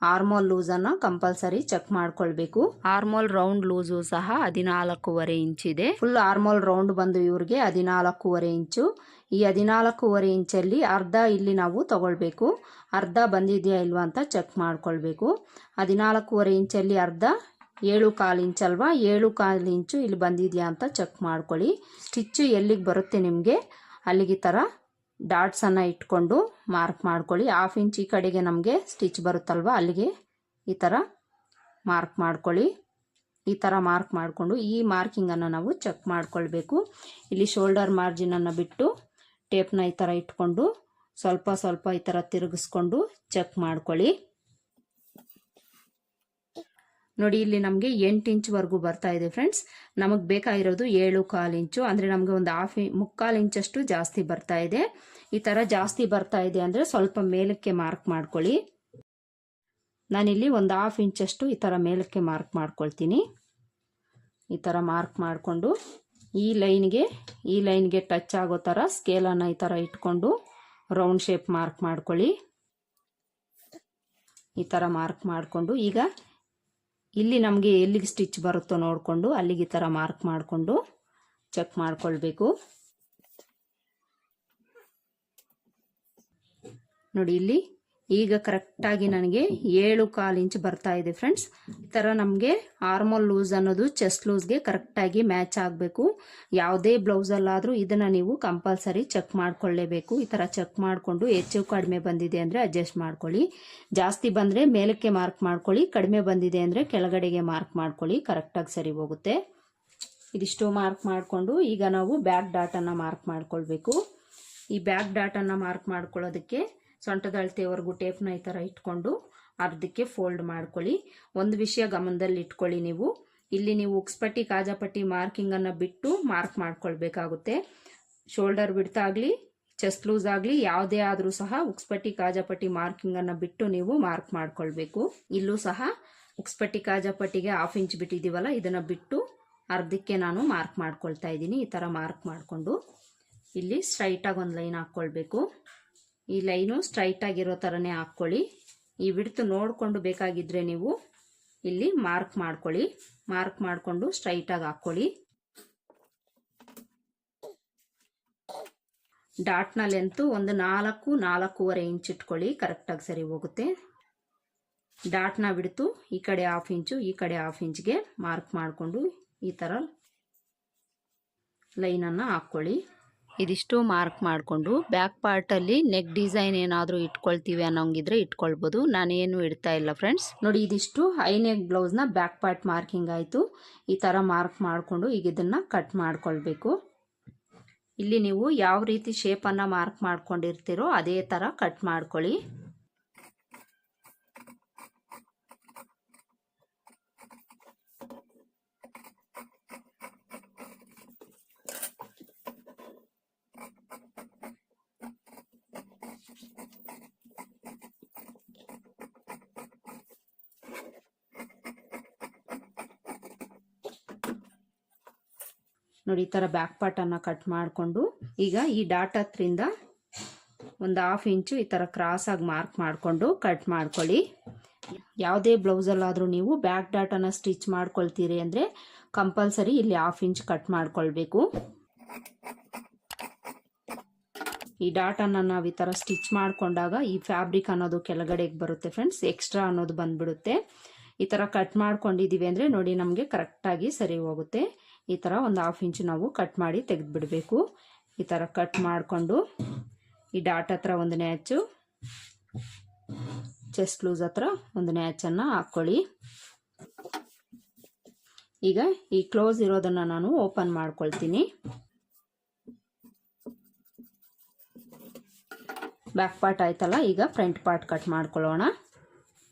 ಆರ್ಮೋಲ್ ಲೂಸನ್ನು ಕಂಪಲ್ಸರಿ ಚೆಕ್ ಮಾಡ್ಕೊಳ್ಬೇಕು. ಆರ್ಮೋಲ್ ರೌಂಡ್ ಲೂಸು ಸಹ ಹದಿನಾಲ್ಕೂವರೆ ಇಂಚಿದೆ ಇದೆ. ಫುಲ್ ಆರ್ಮೋಲ್ ರೌಂಡ್ ಬಂದು ಇವ್ರಿಗೆ ಹದಿನಾಲ್ಕೂವರೆ ಇಂಚು. ಈ ಹದಿನಾಲ್ಕೂವರೆ ಇಂಚಲ್ಲಿ ಅರ್ಧ ಇಲ್ಲಿ ನಾವು ತಗೊಳ್ಬೇಕು. ಅರ್ಧ ಬಂದಿದೆಯಾ ಇಲ್ವಾ ಅಂತ ಚೆಕ್ ಮಾಡ್ಕೊಳ್ಬೇಕು. ಹದಿನಾಲ್ಕೂವರೆ ಇಂಚಲ್ಲಿ ಅರ್ಧ ಏಳು ಕಾಲು ಇಂಚ್ ಅಲ್ವಾ ಏಳು ಕಾಲು ಇಂಚು ಇಲ್ಲಿ ಬಂದಿದೆಯಾ ಅಂತ ಚೆಕ್ ಮಾಡ್ಕೊಳ್ಳಿ. ಸ್ಟಿಚ್ಚು ಎಲ್ಲಿಗೆ ಬರುತ್ತೆ ನಿಮಗೆ? ಅಲ್ಲಿಗೆ ಥರ ಡಾಟ್ಸನ್ನು ಇಟ್ಕೊಂಡು ಮಾರ್ಕ್ ಮಾಡ್ಕೊಳ್ಳಿ. ಹಾಫ್ ಇಂಚ್ ಈ ಕಡೆಗೆ ನಮಗೆ ಸ್ಟಿಚ್ ಬರುತ್ತಲ್ವ? ಅಲ್ಲಿಗೆ ಈ ಥರ ಮಾರ್ಕ್ ಮಾಡ್ಕೊಳ್ಳಿ. ಈ ಥರ ಮಾರ್ಕ್ ಮಾಡಿಕೊಂಡು ಈ ಮಾರ್ಕಿಂಗನ್ನು ನಾವು ಚೆಕ್ ಮಾಡ್ಕೊಳ್ಬೇಕು. ಇಲ್ಲಿ ಶೋಲ್ಡರ್ ಮಾರ್ಜಿನನ್ನು ಬಿಟ್ಟು ಟೇಪ್ನ ಈ ಥರ ಇಟ್ಕೊಂಡು ಸ್ವಲ್ಪ ಸ್ವಲ್ಪ ಈ ಥರ ತಿರುಗಿಸ್ಕೊಂಡು ಚೆಕ್ ಮಾಡ್ಕೊಳ್ಳಿ. ನೋಡಿ, ಇಲ್ಲಿ ನಮಗೆ ಎಂಟು ಇಂಚ್ವರೆಗೂ ಬರ್ತಾ ಇದೆ ಫ್ರೆಂಡ್ಸ್ ನಮಗೆ ಬೇಕಾಗಿರೋದು ಏಳು ಕಾಲು ಇಂಚು, ಅಂದರೆ ನಮಗೆ ಒಂದು ಹಾಫ್ ಮುಕ್ಕಾಲು ಇಂಚಷ್ಟು ಜಾಸ್ತಿ ಬರ್ತಾ ಇದೆ. ಈ ಥರ ಜಾಸ್ತಿ ಬರ್ತಾ ಇದೆ ಅಂದರೆ ಸ್ವಲ್ಪ ಮೇಲಕ್ಕೆ ಮಾರ್ಕ್ ಮಾಡ್ಕೊಳ್ಳಿ. ನಾನಿಲ್ಲಿ ಒಂದು ಹಾಫ್ ಇಂಚಷ್ಟು ಈ ಥರ ಮೇಲಕ್ಕೆ ಮಾರ್ಕ್ ಮಾಡ್ಕೊಳ್ತೀನಿ. ಈ ಥರ ಮಾರ್ಕ್ ಮಾಡಿಕೊಂಡು ಈ ಲೈನ್ಗೆ ಈ ಲೈನ್ಗೆ ಟಚ್ ಆಗೋ ಥರ ಸ್ಕೇಲನ್ನು ಈ ಥರ ಇಟ್ಕೊಂಡು ರೌಂಡ್ ಶೇಪ್ ಮಾರ್ಕ್ ಮಾಡ್ಕೊಳ್ಳಿ. ಈ ಥರ ಮಾರ್ಕ್ ಮಾಡಿಕೊಂಡು ಈಗ ಇಲ್ಲಿ ನಮಗೆ ಎಲ್ಲಿಗೆ ಸ್ಟಿಚ್ ಬರುತ್ತೋ ನೋಡಿಕೊಂಡು ಅಲ್ಲಿಗೆ ಈ ಥರ ಮಾರ್ಕ್ ಮಾಡಿಕೊಂಡು ಚೆಕ್ ಮಾಡಿಕೊಳ್ಬೇಕು. ನೋಡಿ ಇಲ್ಲಿ ಈಗ ಕರೆಕ್ಟಾಗಿ ನನಗೆ ಏಳು ಕಾಲು ಇಂಚ್ ಬರ್ತಾ ಇದೆ ಫ್ರೆಂಡ್ಸ್ ಈ ಥರ ನಮಗೆ ಆರ್ಮಲ್ ಲೂಸ್ ಅನ್ನೋದು ಚೆಸ್ಟ್ ಲೂಸ್ಗೆ ಕರೆಕ್ಟಾಗಿ ಮ್ಯಾಚ್ ಆಗಬೇಕು. ಯಾವುದೇ ಬ್ಲೌಸಲ್ಲಾದರೂ ಇದನ್ನು ನೀವು ಕಂಪಲ್ಸರಿ ಚೆಕ್ ಮಾಡ್ಕೊಳ್ಳೇಬೇಕು. ಈ ಥರ ಚೆಕ್ ಮಾಡಿಕೊಂಡು ಹೆಚ್ಚು ಕಡಿಮೆ ಬಂದಿದೆ ಅಂದರೆ ಅಡ್ಜಸ್ಟ್ ಮಾಡ್ಕೊಳ್ಳಿ. ಜಾಸ್ತಿ ಬಂದರೆ ಮೇಲಕ್ಕೆ ಮಾರ್ಕ್ ಮಾಡ್ಕೊಳ್ಳಿ, ಕಡಿಮೆ ಬಂದಿದೆ ಅಂದರೆ ಕೆಳಗಡೆಗೆ ಮಾರ್ಕ್ ಮಾಡ್ಕೊಳ್ಳಿ ಕರೆಕ್ಟಾಗಿ ಸರಿ ಹೋಗುತ್ತೆ. ಇದಿಷ್ಟು ಮಾರ್ಕ್ ಮಾಡಿಕೊಂಡು ಈಗ ನಾವು ಬ್ಯಾಕ್ ಡಾಟನ್ನು ಮಾರ್ಕ್ ಮಾಡ್ಕೊಳ್ಬೇಕು. ಈ ಬ್ಯಾಕ್ ಡಾಟನ್ನು ಮಾರ್ಕ್ ಮಾಡ್ಕೊಳ್ಳೋದಕ್ಕೆ ಸೊಂಟದ ಅಳತೆವರೆಗೂ ಟೇಪ್ನ ಈ ಥರ ಇಟ್ಕೊಂಡು ಅರ್ಧಕ್ಕೆ ಫೋಲ್ಡ್ ಮಾಡ್ಕೊಳ್ಳಿ. ಒಂದು ವಿಷಯ ಗಮನದಲ್ಲಿ ಇಟ್ಕೊಳ್ಳಿ ನೀವು. ಇಲ್ಲಿ ನೀವು ಉಕ್ಸ್ಪಟ್ಟಿ ಕಾಜಾಪಟ್ಟಿ ಮಾರ್ಕಿಂಗನ್ನು ಬಿಟ್ಟು ಮಾರ್ಕ್ ಮಾಡ್ಕೊಳ್ಬೇಕಾಗುತ್ತೆ. ಶೋಲ್ಡರ್ ಬಿಡ್ತಾಗಲಿ ಚೆಸ್ಟ್ ಲೂಸ್ ಆಗಲಿ, ಯಾವುದೇ ಆದರೂ ಸಹ ಉಕ್ಸ್ಪಟ್ಟಿ ಕಾಜಾಪಟ್ಟಿ ಮಾರ್ಕಿಂಗನ್ನು ಬಿಟ್ಟು ನೀವು ಮಾರ್ಕ್ ಮಾಡ್ಕೊಳ್ಬೇಕು. ಇಲ್ಲೂ ಸಹ ಉಕ್ಸ್ಪಟ್ಟಿ ಕಾಜಾಪಟ್ಟಿಗೆ ಹಾಫ್ ಇಂಚ್ ಬಿಟ್ಟಿದ್ದೀವಲ್ಲ, ಇದನ್ನು ಬಿಟ್ಟು ಅರ್ಧಕ್ಕೆ ನಾನು ಮಾರ್ಕ್ ಮಾಡ್ಕೊಳ್ತಾ ಇದ್ದೀನಿ. ಈ ಥರ ಮಾರ್ಕ್ ಮಾಡಿಕೊಂಡು ಇಲ್ಲಿ ಸ್ಟ್ರೈಟಾಗಿ ಒಂದು ಲೈನ್ ಹಾಕ್ಕೊಳ್ಬೇಕು. ಈ ಲೈನು ಸ್ಟ್ರೈಟ್ ಆಗಿರೋ ಥರನೇ ಹಾಕ್ಕೊಳ್ಳಿ. ಈ ಬಿಡ್ತು ನೋಡಿಕೊಂಡು ಬೇಕಾಗಿದ್ದರೆ ನೀವು ಇಲ್ಲಿ ಮಾರ್ಕ್ ಮಾಡ್ಕೊಳ್ಳಿ. ಮಾರ್ಕ್ ಮಾಡಿಕೊಂಡು ಸ್ಟ್ರೈಟಾಗಿ ಹಾಕ್ಕೊಳ್ಳಿ. ಡಾಟ್ನ ಲೆಂತು ಒಂದು ನಾಲ್ಕು, ನಾಲ್ಕೂವರೆ ಇಂಚ್ ಇಟ್ಕೊಳ್ಳಿ. ಕರೆಕ್ಟಾಗಿ ಸರಿ ಹೋಗುತ್ತೆ. ಡಾಟ್ನ ಬಿಡ್ತು ಈ ಕಡೆ ಹಾಫ್ ಇಂಚು ಈ ಕಡೆ ಹಾಫ್ ಇಂಚ್ಗೆ ಮಾರ್ಕ್ ಮಾಡಿಕೊಂಡು ಈ ಥರ ಲೈನನ್ನು ಹಾಕ್ಕೊಳ್ಳಿ. ಇದಿಷ್ಟು ಮಾರ್ಕ್ ಮಾಡಿಕೊಂಡು ಬ್ಯಾಕ್ ಪಾರ್ಟಲ್ಲಿ ನೆಕ್ ಡಿಸೈನ್ ಏನಾದರೂ ಇಟ್ಕೊಳ್ತೀವಿ ಅನ್ನೋಂಗಿದ್ರೆ ಇಟ್ಕೊಳ್ಬೋದು. ನಾನೇನು ಇಡ್ತಾ ಇಲ್ಲ ಫ್ರೆಂಡ್ಸ್. ನೋಡಿ, ಇದಿಷ್ಟು ಹೈ ನೆಕ್ ಬ್ಲೌಸ್ನ ಬ್ಯಾಕ್ ಪಾರ್ಟ್ ಮಾರ್ಕಿಂಗ್ ಆಯಿತು. ಈ ಥರ ಮಾರ್ಕ್ ಮಾಡಿಕೊಂಡು ಈಗ ಇದನ್ನು ಕಟ್ ಮಾಡ್ಕೊಳ್ಬೇಕು. ಇಲ್ಲಿ ನೀವು ಯಾವ ರೀತಿ ಶೇಪನ್ನು ಮಾರ್ಕ್ ಮಾಡ್ಕೊಂಡಿರ್ತೀರೋ ಅದೇ ಥರ ಕಟ್ ಮಾಡ್ಕೊಳ್ಳಿ. ನೋಡಿ, ಈ ಥರ ಬ್ಯಾಕ್ ಪಾರ್ಟನ್ನು ಕಟ್ ಮಾಡಿಕೊಂಡು, ಈಗ ಈ ಡಾಟ್ ಹತ್ರಿಂದ ಒಂದು ಹಾಫ್ ಇಂಚು ಈ ಥರ ಕ್ರಾಸಾಗಿ ಮಾರ್ಕ್ ಮಾಡಿಕೊಂಡು ಕಟ್ ಮಾಡ್ಕೊಳ್ಳಿ. ಯಾವುದೇ ಬ್ಲೌಸಲ್ಲಾದರೂ ನೀವು ಬ್ಯಾಕ್ ಡಾಟನ್ನು ಸ್ಟಿಚ್ ಮಾಡ್ಕೊಳ್ತೀರಿ ಅಂದರೆ ಕಂಪಲ್ಸರಿ ಇಲ್ಲಿ ಹಾಫ್ ಇಂಚ್ ಕಟ್ ಮಾಡ್ಕೊಳ್ಬೇಕು. ಈ ಡಾಟನ್ನು ನಾವು ಈ ಥರ ಸ್ಟಿಚ್ ಮಾಡಿಕೊಂಡಾಗ ಈ ಫ್ಯಾಬ್ರಿಕ್ ಅನ್ನೋದು ಕೆಳಗಡೆಗೆ ಬರುತ್ತೆ ಫ್ರೆಂಡ್ಸ್ ಎಕ್ಸ್ಟ್ರಾ ಅನ್ನೋದು ಬಂದ್ಬಿಡುತ್ತೆ. ಈ ಥರ ಕಟ್ ಮಾಡ್ಕೊಂಡಿದ್ದೀವಿ ಅಂದರೆ ನೋಡಿ, ನಮಗೆ ಕರೆಕ್ಟಾಗಿ ಸರಿ ಹೋಗುತ್ತೆ. ಈ ಥರ ಒಂದು ಹಾಫ್ ಇಂಚು ನಾವು ಕಟ್ ಮಾಡಿ ತೆಗೆದುಬಿಡಬೇಕು. ಈ ಥರ ಕಟ್ ಮಾಡಿಕೊಂಡು ಈ ಡಾಟ್ ಹತ್ರ ಒಂದು ನ್ಯಾಚು ಚೆಸ್ಟ್ ಲೂಸ್ ಹತ್ರ ಒಂದು ನ್ಯಾಚನ್ನು ಹಾಕ್ಕೊಳ್ಳಿ. ಈಗ ಈ ಕ್ಲೋಸ್ ಇರೋದನ್ನು ನಾನು ಓಪನ್ ಮಾಡ್ಕೊಳ್ತೀನಿ. ಬ್ಯಾಕ್ ಪಾರ್ಟ್ ಆಯ್ತಲ್ಲ, ಈಗ ಫ್ರಂಟ್ ಪಾರ್ಟ್ ಕಟ್ ಮಾಡ್ಕೊಳ್ಳೋಣ.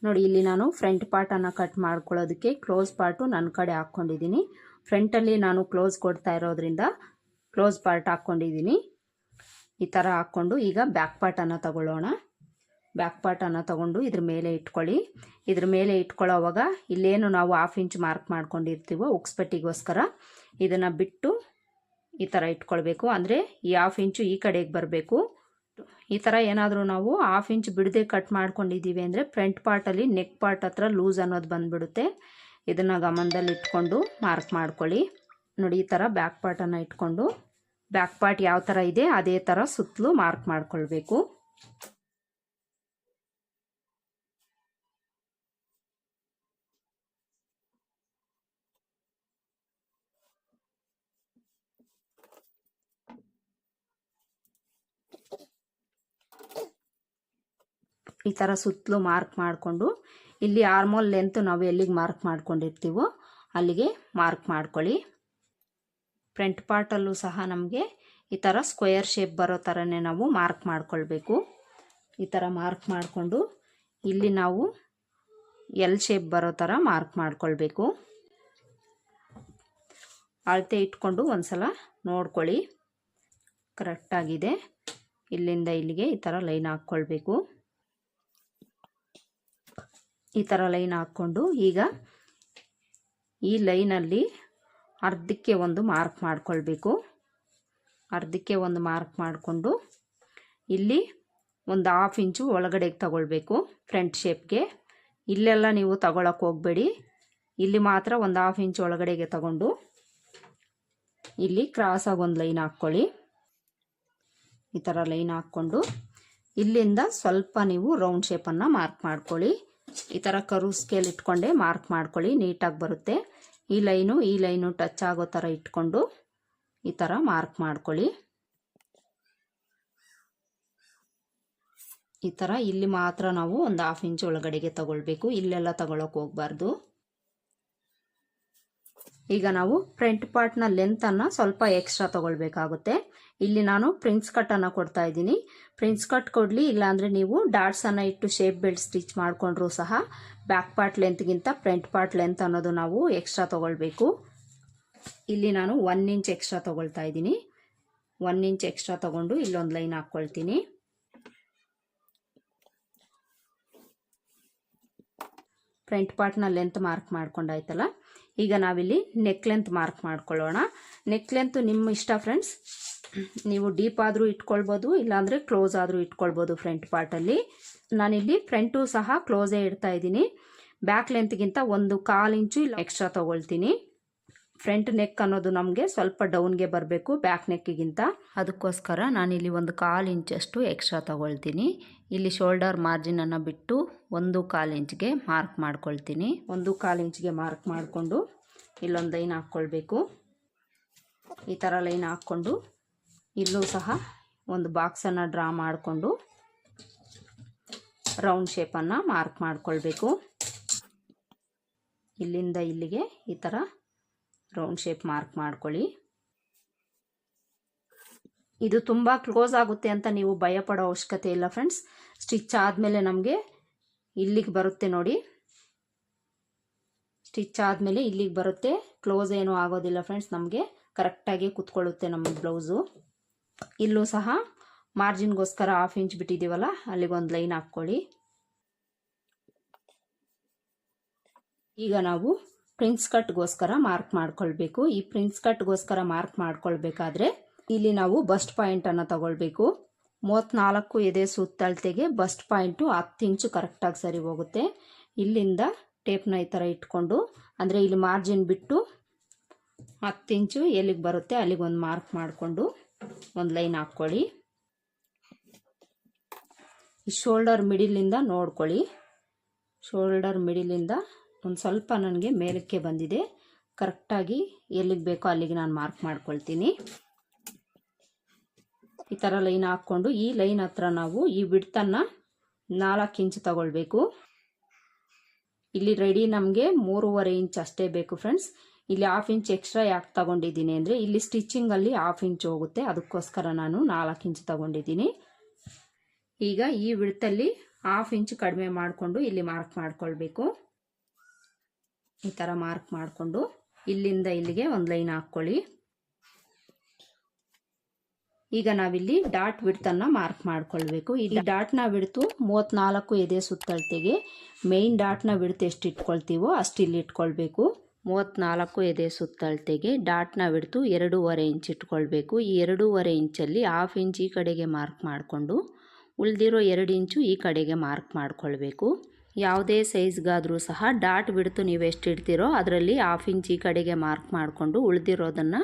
ನೋಡಿ, ಇಲ್ಲಿ ನಾನು ಫ್ರಂಟ್ ಪಾರ್ಟನ್ನು ಕಟ್ ಮಾಡ್ಕೊಳ್ಳೋದಕ್ಕೆ ಕ್ಲೋಸ್ ಪಾರ್ಟು ನನ್ನ ಕಡೆ ಹಾಕ್ಕೊಂಡಿದ್ದೀನಿ. ಫ್ರಂಟಲ್ಲಿ ನಾನು ಕ್ಲೋಸ್ ಕೊಡ್ತಾ ಇರೋದ್ರಿಂದ ಕ್ಲೋಸ್ ಪಾರ್ಟ್ ಹಾಕ್ಕೊಂಡಿದ್ದೀನಿ. ಈ ಥರ ಹಾಕ್ಕೊಂಡು ಈಗ ಬ್ಯಾಕ್ ಪಾರ್ಟನ್ನು ತಗೊಳ್ಳೋಣ. ಬ್ಯಾಕ್ ಪಾರ್ಟನ್ನು ತಗೊಂಡು ಇದ್ರ ಮೇಲೆ ಇಟ್ಕೊಳ್ಳಿ. ಇದ್ರ ಮೇಲೆ ಇಟ್ಕೊಳ್ಳೋವಾಗ ಇಲ್ಲೇನು ನಾವು ಹಾಫ್ ಇಂಚ್ ಮಾರ್ಕ್ ಮಾಡ್ಕೊಂಡಿರ್ತೀವೋ ಉಕ್ಸ್ಪಟ್ಟಿಗೋಸ್ಕರ ಇದನ್ನು ಬಿಟ್ಟು ಈ ಥರ ಇಟ್ಕೊಳ್ಬೇಕು. ಅಂದರೆ ಈ ಹಾಫ್ ಇಂಚು ಈ ಕಡೆಗೆ ಬರಬೇಕು. ಈ ಥರ ಏನಾದರೂ ನಾವು ಹಾಫ್ ಇಂಚ್ ಬಿಡದೆ ಕಟ್ ಮಾಡ್ಕೊಂಡಿದ್ದೀವಿ ಅಂದರೆ ಫ್ರಂಟ್ ಪಾರ್ಟಲ್ಲಿ ನೆಕ್ ಪಾರ್ಟ್ ಹತ್ರ ಲೂಸ್ ಅನ್ನೋದು ಬಂದುಬಿಡುತ್ತೆ. ಇದನ್ನು ಗಮನದಲ್ಲಿ ಇಟ್ಕೊಂಡು ಮಾರ್ಕ್ ಮಾಡ್ಕೊಳ್ಳಿ. ನೋಡಿ, ಈ ಥರ ಬ್ಯಾಕ್ ಪಾರ್ಟನ್ನು ಇಟ್ಕೊಂಡು ಬ್ಯಾಕ್ ಪಾರ್ಟ್ ಯಾವ ಥರ ಇದೆ, ಅದೇ ಥರ ಸುತ್ತಲೂ ಮಾರ್ಕ್ ಮಾಡ್ಕೊಳ್ಬೇಕು. ಈ ಥರ ಸುತ್ತಲೂ ಮಾರ್ಕ್ ಮಾಡಿಕೊಂಡು, ಇಲ್ಲಿ ಆರ್ಮೋಲ್ ಲೆಂತ್ ನಾವು ಎಲ್ಲಿಗೆ ಮಾರ್ಕ್ ಮಾಡ್ಕೊಂಡಿರ್ತೀವೋ ಅಲ್ಲಿಗೆ ಮಾರ್ಕ್ ಮಾಡ್ಕೊಳ್ಳಿ. ಫ್ರಂಟ್ ಪಾರ್ಟಲ್ಲೂ ಸಹ ನಮಗೆ ಈ ಥರ ಸ್ಕ್ವೇರ್ ಶೇಪ್ ಬರೋ ಥರನೇ ನಾವು ಮಾರ್ಕ್ ಮಾಡ್ಕೊಳ್ಬೇಕು. ಈ ಥರ ಮಾರ್ಕ್ ಮಾಡಿಕೊಂಡು, ಇಲ್ಲಿ ನಾವು ಎಲ್ ಶೇಪ್ ಬರೋ ಥರ ಮಾರ್ಕ್ ಮಾಡ್ಕೊಳ್ಬೇಕು. ಅಳತೆ ಇಟ್ಕೊಂಡು ಒಂದು ಸಲ ನೋಡ್ಕೊಳ್ಳಿ ಕರೆಕ್ಟಾಗಿದೆ ಇಲ್ಲಿಂದ ಇಲ್ಲಿಗೆ ಈ ಥರ ಲೈನ್ ಹಾಕ್ಕೊಳ್ಬೇಕು. ಈ ಥರ ಲೈನ್ ಹಾಕ್ಕೊಂಡು ಈಗ ಈ ಲೈನಲ್ಲಿ ಅರ್ಧಕ್ಕೆ ಒಂದು ಮಾರ್ಕ್ ಮಾಡ್ಕೊಳ್ಬೇಕು. ಅರ್ಧಕ್ಕೆ ಒಂದು ಮಾರ್ಕ್ ಮಾಡಿಕೊಂಡು ಇಲ್ಲಿ ಒಂದು ಹಾಫ್ ಇಂಚು ಒಳಗಡೆಗೆ ತಗೊಳ್ಬೇಕು ಫ್ರಂಟ್ ಶೇಪ್ಗೆ ಇಲ್ಲೆಲ್ಲ ನೀವು ತಗೊಳಕ್ಕೆ ಹೋಗಬೇಡಿ. ಇಲ್ಲಿ ಮಾತ್ರ ಒಂದು ಹಾಫ್ ಇಂಚು ಒಳಗಡೆಗೆ ತಗೊಂಡು ಇಲ್ಲಿ ಕ್ರಾಸಾಗಿ ಒಂದು ಲೈನ್ ಹಾಕ್ಕೊಳ್ಳಿ. ಈ ಥರ ಲೈನ್ ಹಾಕ್ಕೊಂಡು ಇಲ್ಲಿಂದ ಸ್ವಲ್ಪ ನೀವು ರೌಂಡ್ ಶೇಪನ್ನು ಮಾರ್ಕ್ ಮಾಡ್ಕೊಳ್ಳಿ. ಈ ಥರ ಕರು ಸ್ಕೇಲ್ ಇಟ್ಕೊಂಡೆ ಮಾರ್ಕ್ ಮಾಡ್ಕೊಳ್ಳಿ, ನೀಟಾಗಿ ಬರುತ್ತೆ. ಈ ಲೈನು ಈ ಲೈನು ಟಚ್ ಆಗೋ ಥರ ಇಟ್ಕೊಂಡು ಈ ಥರ ಮಾರ್ಕ್ ಮಾಡ್ಕೊಳ್ಳಿ. ಈ ಥರ ಇಲ್ಲಿ ಮಾತ್ರ ನಾವು ಒಂದು ಹಾಫ್ ಇಂಚ್ ಒಳಗಡೆಗೆ ತಗೊಳ್ಬೇಕು, ಇಲ್ಲೆಲ್ಲ ತಗೊಳಕ್ಕೆ ಹೋಗ್ಬಾರ್ದು. ಈಗ ನಾವು ಫ್ರಂಟ್ ಪಾರ್ಟ್ನ ಲೆಂತನ್ನು ಸ್ವಲ್ಪ ಎಕ್ಸ್ಟ್ರಾ ತಗೊಳ್ಬೇಕಾಗುತ್ತೆ. ಇಲ್ಲಿ ನಾನು ಪ್ರಿನ್ಸ್ ಕಟ್ಟನ್ನು ಕೊಡ್ತಾ ಇದ್ದೀನಿ. ಪ್ರಿಂಟ್ಸ್ ಕಟ್ ಕೊಡಲಿ, ಇಲ್ಲಾಂದರೆ ನೀವು ಡಾಟ್ಸನ್ನು ಇಟ್ಟು ಶೇಪ್ ಬೆಲ್ಟ್ ಸ್ಟಿಚ್ ಮಾಡಿಕೊಂಡ್ರೂ ಸಹ ಬ್ಯಾಕ್ ಪಾರ್ಟ್ ಲೆಂತ್ಗಿಂತ ಫ್ರಂಟ್ ಪಾರ್ಟ್ ಲೆಂತ್ ಅನ್ನೋದು ನಾವು ಎಕ್ಸ್ಟ್ರಾ ತಗೊಳ್ಬೇಕು. ಇಲ್ಲಿ ನಾನು ಒನ್ ಇಂಚ್ ಎಕ್ಸ್ಟ್ರಾ ತಗೊಳ್ತಾ ಇದ್ದೀನಿ. ಒನ್ ಇಂಚ್ ಎಕ್ಸ್ಟ್ರಾ ತಗೊಂಡು ಇಲ್ಲೊಂದು ಲೈನ್ ಹಾಕ್ಕೊಳ್ತೀನಿ. ಫ್ರಂಟ್ ಪಾರ್ಟ್ನ ಲೆಂತ್ ಮಾರ್ಕ್ ಮಾಡ್ಕೊಂಡಾಯ್ತಲ್ಲ? ಈಗ ನಾವಿಲ್ಲಿ ನೆಕ್ ಲೆಂತ್ ಮಾರ್ಕ್ ಮಾಡ್ಕೊಳ್ಳೋಣ. ನೆಕ್ ಲೆಂತ್ ನಿಮ್ಮ ಇಷ್ಟ ಫ್ರೆಂಡ್ಸ್ ನೀವು ಡೀಪ್ ಆದರೂ ಇಟ್ಕೊಳ್ಬೋದು, ಇಲ್ಲಾಂದರೆ ಕ್ಲೋಸ್ ಆದರೂ ಇಟ್ಕೊಳ್ಬೋದು ಫ್ರಂಟ್ ಪಾರ್ಟಲ್ಲಿ ನಾನಿಲ್ಲಿ ಫ್ರಂಟು ಸಹ ಕ್ಲೋಸೇ ಇಡ್ತಾ ಇದ್ದೀನಿ. ಬ್ಯಾಕ್ ಲೆಂತ್ಗಿಂತ ಒಂದು ಕಾಲು ಇಂಚು ಇಲ್ಲ ಎಕ್ಸ್ಟ್ರಾ ತೊಗೊಳ್ತೀನಿ. ಫ್ರಂಟ್ ನೆಕ್ ಅನ್ನೋದು ನಮಗೆ ಸ್ವಲ್ಪ ಡೌನ್ಗೆ ಬರಬೇಕು ಬ್ಯಾಕ್ ನೆಕ್ಕಿಗಿಂತ. ಅದಕ್ಕೋಸ್ಕರ ನಾನಿಲ್ಲಿ ಒಂದು ಕಾಲು ಇಂಚಷ್ಟು ಎಕ್ಸ್ಟ್ರಾ ತಗೊಳ್ತೀನಿ. ಇಲ್ಲಿ ಶೋಲ್ಡರ್ ಮಾರ್ಜಿನನ್ನು ಬಿಟ್ಟು ಒಂದು ಕಾಲು ಇಂಚ್ಗೆ ಮಾರ್ಕ್ ಮಾಡ್ಕೊಳ್ತೀನಿ. ಒಂದು ಕಾಲು ಇಂಚ್ಗೆ ಮಾರ್ಕ್ ಮಾಡಿಕೊಂಡು ಇಲ್ಲೊಂದು ಲೈನ್ ಹಾಕ್ಕೊಳ್ಬೇಕು. ಈ ಥರ ಲೈನ್ ಹಾಕ್ಕೊಂಡು ಇಲ್ಲೂ ಸಹ ಒಂದು ಬಾಕ್ಸನ್ನು ಡ್ರಾ ಮಾಡಿಕೊಂಡು ರೌಂಡ್ ಶೇಪನ್ನು ಮಾರ್ಕ್ ಮಾಡಿಕೊಳ್ಬೇಕು. ಇಲ್ಲಿಂದ ಇಲ್ಲಿಗೆ ಈ ಥರ ರೌಂಡ್ ಶೇಪ್ ಮಾರ್ಕ್ ಮಾಡ್ಕೊಳ್ಳಿ. ಇದು ತುಂಬ ಕ್ಲೋಸ್ ಆಗುತ್ತೆ ಅಂತ ನೀವು ಭಯಪಡೋ ಅವಶ್ಯಕತೆ ಇಲ್ಲ ಫ್ರೆಂಡ್ಸ್ ಸ್ಟಿಚ್ ಆದಮೇಲೆ ನಮಗೆ ಇಲ್ಲಿಗೆ ಬರುತ್ತೆ ನೋಡಿ. ಸ್ಟಿಚ್ ಆದಮೇಲೆ ಇಲ್ಲಿಗೆ ಬರುತ್ತೆ. ಕ್ಲೋಸ್ ಏನೂ ಆಗೋದಿಲ್ಲ ಫ್ರೆಂಡ್ಸ್ ನಮಗೆ ಕರೆಕ್ಟಾಗಿ ಕುತ್ಕೊಳ್ಳುತ್ತೆ ನಮ್ಮ ಬ್ಲೌಸು ಇಲ್ಲೂ ಸಹ ಮಾರ್ಜಿನ್ಗೋಸ್ಕರ ಹಾಫ್ ಇಂಚ್ ಬಿಟ್ಟಿದ್ದೀವಲ್ಲ ಅಲ್ಲಿಗೊಂದು ಲೈನ್ ಹಾಕ್ಕೊಳ್ಳಿ. ಈಗ ನಾವು ಪ್ರಿನ್ಸ್ ಕಟ್ಗೋಸ್ಕರ ಮಾರ್ಕ್ ಮಾಡ್ಕೊಳ್ಬೇಕು. ಈ ಪ್ರಿನ್ಸ್ ಕಟ್ಗೋಸ್ಕರ ಮಾರ್ಕ್ ಮಾಡ್ಕೊಳ್ಬೇಕಾದ್ರೆ ಇಲ್ಲಿ ನಾವು ಬಸ್ಟ್ ಪಾಯಿಂಟನ್ನು ತಗೊಳ್ಬೇಕು. ಮೂವತ್ತ್ನಾಲ್ಕು ಎದೆ ಸುತ್ತಳತೆಗೆ ಬಸ್ಟ್ ಪಾಯಿಂಟು ಹತ್ತು ಇಂಚು ಕರೆಕ್ಟಾಗಿ ಸರಿ ಹೋಗುತ್ತೆ. ಇಲ್ಲಿಂದ ಟೇಪ್ನ ಈ ಥರ ಇಟ್ಕೊಂಡು, ಅಂದರೆ ಇಲ್ಲಿ ಮಾರ್ಜಿನ್ ಬಿಟ್ಟು ಹತ್ತು ಇಂಚು ಎಲ್ಲಿಗೆ ಬರುತ್ತೆ ಅಲ್ಲಿಗೆ ಒಂದು ಮಾರ್ಕ್ ಮಾಡಿಕೊಂಡು ಒಂದು ಲೈನ್ ಹಾಕ್ಕೊಳ್ಳಿ. ಈ ಶೋಲ್ಡರ್ ಮಿಡಿಲಿಂದ ನೋಡ್ಕೊಳ್ಳಿ. ಶೋಲ್ಡರ್ ಮಿಡಿಲಿಂದ ಒಂದು ಸ್ವಲ್ಪ ನನಗೆ ಮೇಲಕ್ಕೆ ಬಂದಿದೆ. ಕರೆಕ್ಟಾಗಿ ಎಲ್ಲಿಗೆ ಬೇಕೋ ಅಲ್ಲಿಗೆ ನಾನು ಮಾರ್ಕ್ ಮಾಡ್ಕೊಳ್ತೀನಿ. ಈ ಥರ ಲೈನ್ ಹಾಕ್ಕೊಂಡು ಈ ಲೈನ್ ಹತ್ರ ನಾವು ಈ ಬಿಡ್ತನ್ನು ನಾಲ್ಕು ಇಂಚ್ ತಗೊಳ್ಬೇಕು. ಇಲ್ಲಿ ರೆಡಿ ನಮಗೆ ಮೂರುವರೆ ಇಂಚ್ ಅಷ್ಟೇ ಬೇಕು ಫ್ರೆಂಡ್ಸ್ ಇಲ್ಲಿ ಹಾಫ್ ಇಂಚ್ ಎಕ್ಸ್ಟ್ರಾ ಯಾಕೆ ತಗೊಂಡಿದ್ದೀನಿ ಅಂದರೆ ಇಲ್ಲಿ ಸ್ಟಿಚಿಂಗಲ್ಲಿ ಹಾಫ್ ಇಂಚ್ ಹೋಗುತ್ತೆ. ಅದಕ್ಕೋಸ್ಕರ ನಾನು ನಾಲ್ಕು ಇಂಚ್ ತಗೊಂಡಿದ್ದೀನಿ. ಈಗ ಈ ಬಿಡ್ತಲ್ಲಿ ಹಾಫ್ ಇಂಚ್ ಕಡಿಮೆ ಮಾಡಿಕೊಂಡು ಇಲ್ಲಿ ಮಾರ್ಕ್ ಮಾಡ್ಕೊಳ್ಬೇಕು. ಈ ಥರ ಮಾರ್ಕ್ ಮಾಡಿಕೊಂಡು ಇಲ್ಲಿಂದ ಇಲ್ಲಿಗೆ ಒಂದು ಲೈನ್ ಹಾಕ್ಕೊಳ್ಳಿ. ಈಗ ನಾವಿಲ್ಲಿ ಡಾಟ್ ಬಿಡ್ತನ್ನು ಮಾರ್ಕ್ ಮಾಡ್ಕೊಳ್ಬೇಕು. ಈ ಡಾಟ್ನ ಬಿಡ್ತು ಮೂವತ್ತ್ನಾಲ್ಕು ಎದೆ ಸುತ್ತಳತೆಗೆ ಮೇಯ್ನ್ ಡಾಟ್ನ ಬಿಡ್ತು ಎಷ್ಟು ಇಟ್ಕೊಳ್ತೀವೋ ಅಷ್ಟು ಇಲ್ಲಿ ಇಟ್ಕೊಳ್ಬೇಕು. ಮೂವತ್ತ್ನಾಲ್ಕು ಎದೆ ಸುತ್ತಳತೆಗೆ ಡಾಟ್ನ ಬಿಡ್ತು ಎರಡೂವರೆ ಇಂಚ್ ಇಟ್ಕೊಳ್ಬೇಕು. ಈ ಎರಡೂವರೆ ಇಂಚಲ್ಲಿ ಹಾಫ್ ಇಂಚ್ ಈ ಕಡೆಗೆ ಮಾರ್ಕ್ ಮಾಡಿಕೊಂಡು ಉಳಿದಿರೋ ಎರಡು ಇಂಚು ಈ ಕಡೆಗೆ ಮಾರ್ಕ್ ಮಾಡ್ಕೊಳ್ಬೇಕು. ಯಾವುದೇ ಸೈಜ್ಗಾದರೂ ಸಹ ಡಾಟ್ ಬಿಡ್ತು ನೀವು ಎಷ್ಟು ಇಡ್ತೀರೋ ಅದರಲ್ಲಿ ಹಾಫ್ ಇಂಚ್ ಈ ಕಡೆಗೆ ಮಾರ್ಕ್ ಮಾಡಿಕೊಂಡು ಉಳಿದಿರೋದನ್ನು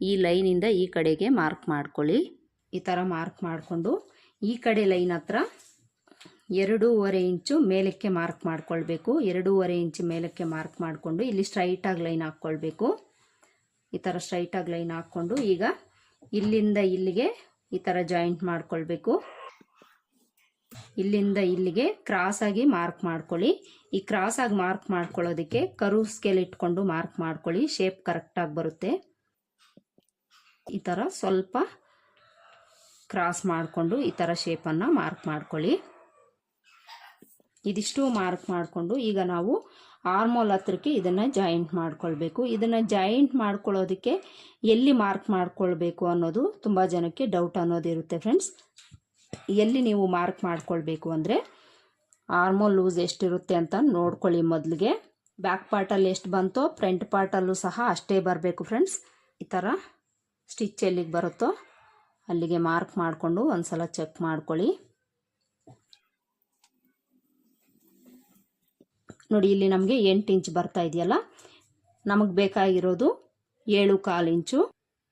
ಈ ಲೈನಿಂದ ಈ ಕಡೆಗೆ ಮಾರ್ಕ್ ಮಾಡ್ಕೊಳ್ಳಿ. ಈ ಥರ ಮಾರ್ಕ್ ಮಾಡಿಕೊಂಡು ಈ ಕಡೆ ಲೈನ್ ಹತ್ರ ಎರಡೂವರೆ ಇಂಚು ಮೇಲಕ್ಕೆ ಮಾರ್ಕ್ ಮಾಡ್ಕೊಳ್ಬೇಕು. ಎರಡೂವರೆ ಇಂಚು ಮೇಲಕ್ಕೆ ಮಾರ್ಕ್ ಮಾಡಿಕೊಂಡು ಇಲ್ಲಿ ಸ್ಟ್ರೈಟಾಗಿ ಲೈನ್ ಹಾಕ್ಕೊಳ್ಬೇಕು. ಈ ಥರ ಸ್ಟ್ರೈಟಾಗಿ ಲೈನ್ ಹಾಕ್ಕೊಂಡು ಈಗ ಇಲ್ಲಿಂದ ಇಲ್ಲಿಗೆ ಈ ಥರ ಜಾಯಿಂಟ್ ಮಾಡ್ಕೊಳ್ಬೇಕು. ಇಲ್ಲಿಂದ ಇಲ್ಲಿಗೆ ಕ್ರಾಸ್ ಆಗಿ ಮಾರ್ಕ್ ಮಾಡ್ಕೊಳ್ಳಿ. ಈ ಕ್ರಾಸ್ ಆಗಿ ಮಾರ್ಕ್ ಮಾಡ್ಕೊಳ್ಳೋದಕ್ಕೆ ಕರು ಸ್ಕೇಲ್ ಇಟ್ಕೊಂಡು ಮಾರ್ಕ್ ಮಾಡ್ಕೊಳ್ಳಿ. ಶೇಪ್ ಕರೆಕ್ಟಾಗಿ ಬರುತ್ತೆ. ಈ ಥರ ಸ್ವಲ್ಪ ಕ್ರಾಸ್ ಮಾಡಿಕೊಂಡು ಈ ಥರ ಶೇಪನ್ನು ಮಾರ್ಕ್ ಮಾಡ್ಕೊಳ್ಳಿ. ಇದಿಷ್ಟು ಮಾರ್ಕ್ ಮಾಡಿಕೊಂಡು ಈಗ ನಾವು ಆರ್ಮೋಲ್ ಹತ್ರಕ್ಕೆ ಇದನ್ನು ಜಾಯಿಂಟ್ ಮಾಡ್ಕೊಳ್ಬೇಕು. ಇದನ್ನು ಜಾಯಿಂಟ್ ಮಾಡ್ಕೊಳ್ಳೋದಕ್ಕೆ ಎಲ್ಲಿ ಮಾರ್ಕ್ ಮಾಡ್ಕೊಳ್ಬೇಕು ಅನ್ನೋದು ತುಂಬ ಜನಕ್ಕೆ ಡೌಟ್ ಅನ್ನೋದಿರುತ್ತೆ ಫ್ರೆಂಡ್ಸ್ ಎಲ್ಲಿ ನೀವು ಮಾರ್ಕ್ ಮಾಡ್ಕೊಳ್ಬೇಕು ಅಂದರೆ ಆರ್ಮೋ ಲೂಸ್ ಎಷ್ಟಿರುತ್ತೆ ಅಂತ ನೋಡ್ಕೊಳ್ಳಿ ಮೊದಲಿಗೆ. ಬ್ಯಾಕ್ ಪಾರ್ಟಲ್ಲಿ ಎಷ್ಟು ಬಂತೋ, ಫ್ರಂಟ್ ಪಾರ್ಟಲ್ಲೂ ಸಹ ಅಷ್ಟೇ ಬರಬೇಕು ಫ್ರೆಂಡ್ಸ್. ಈ ಥರ ಸ್ಟಿಚ್ ಎಲ್ಲಿಗೆ ಬರುತ್ತೋ ಅಲ್ಲಿಗೆ ಮಾರ್ಕ್ ಮಾಡಿಕೊಂಡು ಒಂದ್ಸಲ ಚೆಕ್ ಮಾಡ್ಕೊಳ್ಳಿ. ನೋಡಿ, ಇಲ್ಲಿ ನಮಗೆ ಎಂಟು ಇಂಚ್ ಬರ್ತಾ ಇದೆಯಲ್ಲ? ನಮಗೆ ಬೇಕಾಗಿರೋದು ಏಳು ಕಾಲು ಇಂಚು.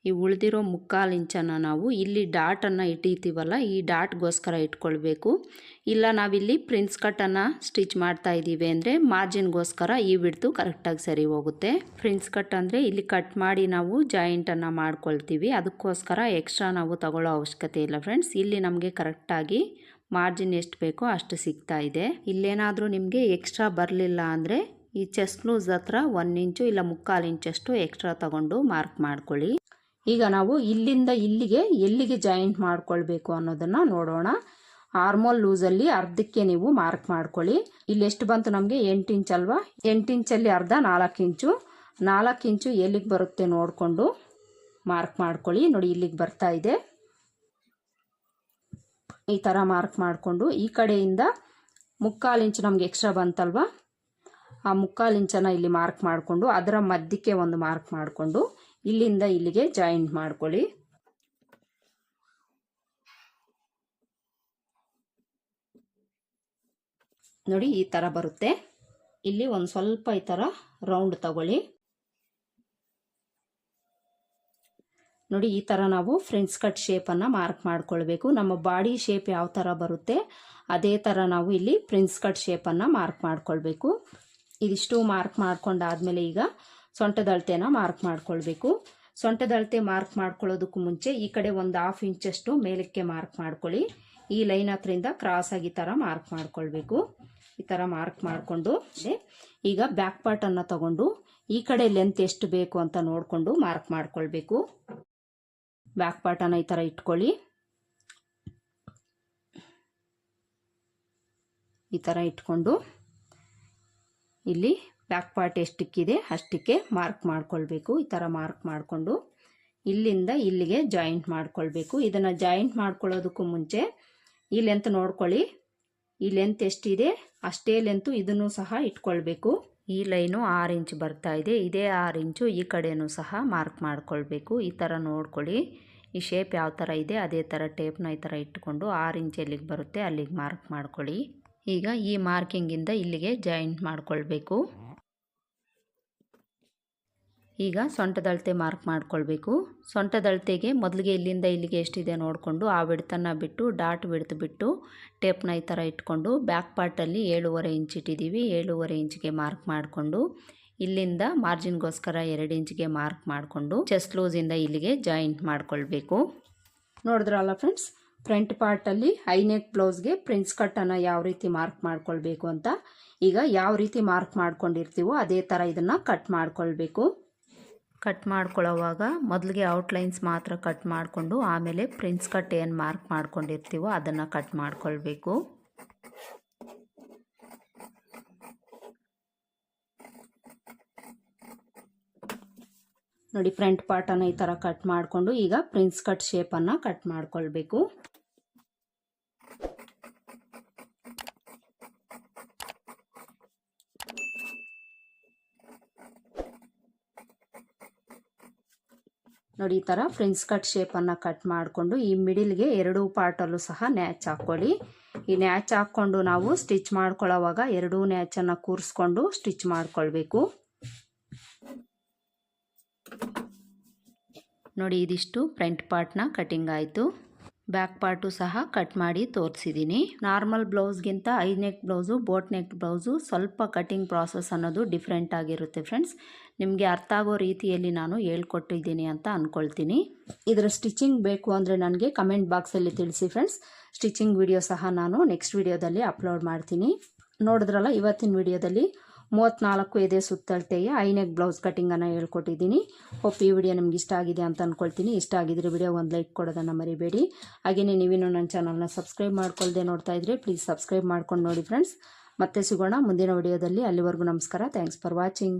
ಈ ಉಳಿದಿರೋ ಮುಕ್ಕಾಲು ಇಂಚನ್ನು ನಾವು ಇಲ್ಲಿ ಡಾಟನ್ನು ಇಟ್ಟಿರ್ತೀವಲ್ಲ, ಈ ಡಾಟ್ಗೋಸ್ಕರ ಇಟ್ಕೊಳ್ಬೇಕು. ಇಲ್ಲ, ನಾವಿಲ್ಲಿ ಪ್ರಿನ್ಸ್ ಕಟ್ಟನ್ನು ಸ್ಟಿಚ್ ಮಾಡ್ತಾ ಇದ್ದೀವಿ ಅಂದರೆ ಮಾರ್ಜಿನ್ಗೋಸ್ಕರ ಈ ಬಿಡ್ತು ಕರೆಕ್ಟಾಗಿ ಸರಿ ಹೋಗುತ್ತೆ. ಪ್ರಿನ್ಸ್ ಕಟ್ ಅಂದರೆ ಇಲ್ಲಿ ಕಟ್ ಮಾಡಿ ನಾವು ಜಾಯಿಂಟನ್ನು ಮಾಡ್ಕೊಳ್ತೀವಿ. ಅದಕ್ಕೋಸ್ಕರ ಎಕ್ಸ್ಟ್ರಾ ನಾವು ತಗೊಳ್ಳೋ ಅವಶ್ಯಕತೆ ಇಲ್ಲ ಫ್ರೆಂಡ್ಸ್. ಇಲ್ಲಿ ನಮಗೆ ಕರೆಕ್ಟಾಗಿ ಮಾರ್ಜಿನ್ ಎಷ್ಟು ಬೇಕೋ ಅಷ್ಟು ಸಿಗ್ತಾ ಇದೆ. ಇಲ್ಲೇನಾದರೂ ನಿಮಗೆ ಎಕ್ಸ್ಟ್ರಾ ಬರಲಿಲ್ಲ ಅಂದರೆ ಈ ಚೆಸ್ಟ್ ಲೂಸ್ ಹತ್ರ ಒನ್ ಇಂಚು ಇಲ್ಲ ಮುಕ್ಕಾಲು ಇಂಚಷ್ಟು ಎಕ್ಸ್ಟ್ರಾ ತಗೊಂಡು ಮಾರ್ಕ್ ಮಾಡ್ಕೊಳ್ಳಿ. ಈಗ ನಾವು ಇಲ್ಲಿಂದ ಇಲ್ಲಿಗೆ ಎಲ್ಲಿಗೆ ಜಾಯಿಂಟ್ ಮಾಡ್ಕೊಳ್ಬೇಕು ಅನ್ನೋದನ್ನು ನೋಡೋಣ. ಆರ್ಮೋಲ್ ಲೂಸಲ್ಲಿ ಅರ್ಧಕ್ಕೆ ನೀವು ಮಾರ್ಕ್ ಮಾಡ್ಕೊಳ್ಳಿ. ಇಲ್ಲಿ ಎಷ್ಟು ಬಂತು ನಮಗೆ? ಎಂಟು ಇಂಚ್ ಅಲ್ವಾ? ಎಂಟು ಇಂಚಲ್ಲಿ ಅರ್ಧ, ನಾಲ್ಕು ಇಂಚು. ನಾಲ್ಕು ಇಂಚು ಎಲ್ಲಿಗೆ ಬರುತ್ತೆ ನೋಡಿಕೊಂಡು ಮಾರ್ಕ್ ಮಾಡ್ಕೊಳ್ಳಿ. ನೋಡಿ, ಇಲ್ಲಿಗೆ ಬರ್ತಾ ಇದೆ. ಈ ಥರ ಮಾರ್ಕ್ ಮಾಡಿಕೊಂಡು ಈ ಕಡೆಯಿಂದ ಮುಕ್ಕಾಲು ಇಂಚು ನಮಗೆ ಎಕ್ಸ್ಟ್ರಾ ಬಂತಲ್ವಾ? ಆ ಮುಕ್ಕಾಲು ಇಂಚನ್ನು ಇಲ್ಲಿ ಮಾರ್ಕ್ ಮಾಡಿಕೊಂಡು ಅದರ ಮಧ್ಯಕ್ಕೆ ಒಂದು ಮಾರ್ಕ್ ಮಾಡಿಕೊಂಡು ಇಲ್ಲಿಂದ ಇಲ್ಲಿಗೆ ಜಾಯಿಂಟ್ ಮಾಡ್ಕೊಳ್ಳಿ. ನೋಡಿ, ಈ ಥರ ಬರುತ್ತೆ. ಇಲ್ಲಿ ಒಂದು ಸ್ವಲ್ಪ ಈ ಥರ ರೌಂಡ್ ತಗೊಳ್ಳಿ. ನೋಡಿ, ಈ ಥರ ನಾವು ಫ್ರೆಂಡ್ಸ್ ಕಟ್ ಶೇಪನ್ನು ಮಾರ್ಕ್ ಮಾಡ್ಕೊಳ್ಬೇಕು. ನಮ್ಮ ಬಾಡಿ ಶೇಪ್ ಯಾವ ಥರ ಬರುತ್ತೆ, ಅದೇ ಥರ ನಾವು ಇಲ್ಲಿ ಪ್ರಿನ್ಸ್ ಕಟ್ ಶೇಪನ್ನು ಮಾರ್ಕ್ ಮಾಡ್ಕೊಳ್ಬೇಕು. ಇದಿಷ್ಟು ಮಾರ್ಕ್ ಮಾಡ್ಕೊಂಡಾದ್ಮೇಲೆ ಈಗ ಸೊಂಟದ ಮಾರ್ಕ್ ಮಾಡ್ಕೊಳ್ಬೇಕು. ಸೊಂಟದ ಮಾರ್ಕ್ ಮಾಡ್ಕೊಳ್ಳೋದಕ್ಕೂ ಮುಂಚೆ ಈ ಕಡೆ ಒಂದು ಹಾಫ್ ಇಂಚಷ್ಟು ಮೇಲಕ್ಕೆ ಮಾರ್ಕ್ ಮಾಡ್ಕೊಳ್ಳಿ. ಈ ಲೈನ್ ಹತ್ರಿಂದ ಕ್ರಾಸ್ ಆಗಿ ಥರ ಮಾರ್ಕ್ ಮಾಡ್ಕೊಳ್ಬೇಕು. ಈ ಥರ ಮಾರ್ಕ್ ಮಾಡಿಕೊಂಡು ಈಗ ಬ್ಯಾಕ್ ಪಾರ್ಟನ್ನು ತಗೊಂಡು ಈ ಕಡೆ ಲೆಂತ್ ಎಷ್ಟು ಬೇಕು ಅಂತ ನೋಡಿಕೊಂಡು ಮಾರ್ಕ್ ಮಾಡ್ಕೊಳ್ಬೇಕು. ಬ್ಯಾಕ್ ಪಾರ್ಟನ್ನು ಈ ಥರ ಇಟ್ಕೊಳ್ಳಿ. ಈ ಥರ ಇಟ್ಕೊಂಡು ಇಲ್ಲಿ ಬ್ಯಾಕ್ ಪಾರ್ಟ್ ಎಷ್ಟಿಕ್ಕಿದೆ ಅಷ್ಟಕ್ಕೆ ಮಾರ್ಕ್ ಮಾಡ್ಕೊಳ್ಬೇಕು. ಈ ಥರ ಮಾರ್ಕ್ ಮಾಡಿಕೊಂಡು ಇಲ್ಲಿಂದ ಇಲ್ಲಿಗೆ ಜಾಯಿಂಟ್ ಮಾಡ್ಕೊಳ್ಬೇಕು. ಇದನ್ನು ಜಾಯಿಂಟ್ ಮಾಡ್ಕೊಳ್ಳೋದಕ್ಕೂ ಮುಂಚೆ ಈ ಲೆಂತ್ ನೋಡ್ಕೊಳ್ಳಿ. ಈ ಲೆಂತ್ ಎಷ್ಟಿದೆ ಅಷ್ಟೇ ಲೆಂತು ಇದನ್ನು ಸಹ ಇಟ್ಕೊಳ್ಬೇಕು. ಈ ಲೈನು ಆರು ಇಂಚ್ ಬರ್ತಾ ಇದೆ. ಇದೇ ಆರು ಇಂಚು ಈ ಕಡೆನೂ ಸಹ ಮಾರ್ಕ್ ಮಾಡ್ಕೊಳ್ಬೇಕು. ಈ ಥರ ನೋಡ್ಕೊಳ್ಳಿ. ಈ ಶೇಪ್ ಯಾವ ಥರ ಇದೆ ಅದೇ ಥರ ಟೇಪ್ನ ಈ ಥರ ಇಟ್ಕೊಂಡು ಆರು ಇಂಚ್ ಎಲ್ಲಿಗೆ ಬರುತ್ತೆ ಅಲ್ಲಿಗೆ ಮಾರ್ಕ್ ಮಾಡ್ಕೊಳ್ಳಿ. ಈಗ ಈ ಮಾರ್ಕಿಂಗಿಂದ ಇಲ್ಲಿಗೆ ಜಾಯಿಂಟ್ ಮಾಡ್ಕೊಳ್ಬೇಕು. ಈಗ ಸೊಂಟದಳತೆ ಮಾರ್ಕ್ ಮಾಡ್ಕೊಳ್ಬೇಕು. ಸೊಂಟದಳತೆಗೆ ಮೊದಲಿಗೆ ಇಲ್ಲಿಂದ ಇಲ್ಲಿಗೆ ಎಷ್ಟಿದೆ ನೋಡಿಕೊಂಡು ಆ ಬಿಡ್ತನ್ನು ಬಿಟ್ಟು, ಡಾಟ್ ಬಿಡ್ತು ಬಿಟ್ಟು ಟೇಪ್ನ ಈ ಥರ ಇಟ್ಕೊಂಡು ಬ್ಯಾಕ್ ಪಾರ್ಟಲ್ಲಿ ಏಳುವರೆ ಇಂಚ್ ಇಟ್ಟಿದ್ದೀವಿ. ಏಳುವರೆ ಇಂಚ್ಗೆ ಮಾರ್ಕ್ ಮಾಡಿಕೊಂಡು ಇಲ್ಲಿಂದ ಮಾರ್ಜಿನ್ಗೋಸ್ಕರ ಎರಡು ಇಂಚ್ಗೆ ಮಾರ್ಕ್ ಮಾಡಿಕೊಂಡು ಚೆಸ್ಟ್ ಲೂಸಿಂದ ಇಲ್ಲಿಗೆ ಜಾಯಿಂಟ್ ಮಾಡ್ಕೊಳ್ಬೇಕು. ನೋಡಿದ್ರಲ್ಲ ಫ್ರೆಂಡ್ಸ್, ಫ್ರಂಟ್ ಪಾರ್ಟಲ್ಲಿ ಹೈನೆಕ್ ಬ್ಲೌಸ್ಗೆ ಪ್ರಿನ್ಸ್ ಕಟ್ಟನ್ನು ಯಾವ ರೀತಿ ಮಾರ್ಕ್ ಮಾಡ್ಕೊಳ್ಬೇಕು ಅಂತ. ಈಗ ಯಾವ ರೀತಿ ಮಾರ್ಕ್ ಮಾಡ್ಕೊಂಡಿರ್ತೀವೋ ಅದೇ ಥರ ಇದನ್ನು ಕಟ್ ಮಾಡ್ಕೊಳ್ಬೇಕು. ಕಟ್ ಮಾಡ್ಕೊಳ್ಳೋವಾಗ ಮೊದಲಿಗೆ ಔಟ್ಲೈನ್ಸ್ ಮಾತ್ರ ಕಟ್ ಮಾಡಿಕೊಂಡು ಆಮೇಲೆ ಪ್ರಿನ್ಸ್ ಕಟ್ ಏನು ಮಾರ್ಕ್ ಮಾಡ್ಕೊಂಡಿರ್ತೀವೋ ಅದನ್ನು ಕಟ್ ಮಾಡ್ಕೊಳ್ಬೇಕು. ನೋಡಿ ಫ್ರಂಟ್ ಪಾರ್ಟನ್ನು ಈ ಥರ ಕಟ್ ಮಾಡಿಕೊಂಡು ಈಗ ಪ್ರಿನ್ಸ್ ಕಟ್ ಶೇಪನ್ನು ಕಟ್ ಮಾಡ್ಕೊಳ್ಬೇಕು. ನೋಡಿ ಈ ಥರ ಫ್ರೆಂಡ್ಸ್ ಕಟ್ ಶೇಪನ್ನು ಕಟ್ ಮಾಡಿಕೊಂಡು ಈ ಮಿಡಿಲ್ಗೆ ಎರಡೂ ಪಾರ್ಟಲ್ಲೂ ಸಹ ನ್ಯಾಚ್ ಹಾಕ್ಕೊಳ್ಳಿ ಈ ನ್ಯಾಚ್ ಹಾಕ್ಕೊಂಡು ನಾವು ಸ್ಟಿಚ್ ಮಾಡ್ಕೊಳ್ಳೋವಾಗ ಎರಡೂ ನ್ಯಾಚನ್ನು ಕೂರಿಸ್ಕೊಂಡು ಸ್ಟಿಚ್ ಮಾಡ್ಕೊಳ್ಬೇಕು. ನೋಡಿ ಇದಿಷ್ಟು ಫ್ರಂಟ್ ಪಾರ್ಟ್ನ ಕಟಿಂಗ್ ಆಯಿತು. ಬ್ಯಾಕ್ ಪಾರ್ಟು ಸಹ ಕಟ್ ಮಾಡಿ ತೋರಿಸಿದ್ದೀನಿ normal ಬ್ಲೌಸ್ಗಿಂತ I neck blouse, boat neck blouse ಸ್ವಲ್ಪ ಕಟಿಂಗ್ ಪ್ರಾಸೆಸ್ ಅನ್ನೋದು ಡಿಫ್ರೆಂಟ್ ಆಗಿರುತ್ತೆ ಫ್ರೆಂಡ್ಸ್. ನಿಮಗೆ ಅರ್ಥ ಆಗೋ ರೀತಿಯಲ್ಲಿ ನಾನು ಹೇಳ್ಕೊಟ್ಟಿದ್ದೀನಿ ಅಂತ ಅಂದ್ಕೊಳ್ತೀನಿ ಇದರ ಸ್ಟಿಚಿಂಗ್ ಬೇಕು ಅಂದರೆ ನನಗೆ ಕಮೆಂಟ್ ಬಾಕ್ಸಲ್ಲಿ ತಿಳಿಸಿ ಫ್ರೆಂಡ್ಸ್. ಸ್ಟಿಚಿಂಗ್ ವಿಡಿಯೋ ಸಹ ನಾನು ನೆಕ್ಸ್ಟ್ ವಿಡಿಯೋದಲ್ಲಿ ಅಪ್ಲೋಡ್ ಮಾಡ್ತೀನಿ. ನೋಡಿದ್ರಲ್ಲ ಇವತ್ತಿನ ವಿಡಿಯೋದಲ್ಲಿ ಮೂವತ್ತ್ನಾಲ್ಕು ಎದೆ ಸುತ್ತಳತೆಯ ಐನೆಕ್ ಬ್ಲೌಸ್ ಕಟಿಂಗನ್ನು ಹೇಳ್ಕೊಟ್ಟಿದ್ದೀನಿ. ಹೋಪ್ ಈ ವಿಡಿಯೋ ನಿಮ್ಗೆ ಇಷ್ಟ ಆಗಿದೆ ಅಂತ ಅಂದ್ಕೊಳ್ತೀನಿ ಇಷ್ಟ ಆಗಿದ್ರೆ ವಿಡಿಯೋ ಒಂದು ಲೈಕ್ ಕೊಡೋದನ್ನು ಮರಿಬೇಡಿ. ಹಾಗೆಯೇ ನೀವೇನು ನನ್ನ ಚಾನಲ್ನ ಸಬ್ಸ್ಕ್ರೈಬ್ ಮಾಡ್ಕೊಳ್ದೆ ನೋಡ್ತಾ ಇದ್ರೆ ಪ್ಲೀಸ್ ಸಬ್ಸ್ಕ್ರೈಬ್ ಮಾಡ್ಕೊಂಡು ನೋಡಿ ಫ್ರೆಂಡ್ಸ್. ಮತ್ತೆ ಸಿಗೋಣ ಮುಂದಿನ ವಿಡಿಯೋದಲ್ಲಿ. ಅಲ್ಲಿವರೆಗೂ ನಮಸ್ಕಾರ. Thanks for watching.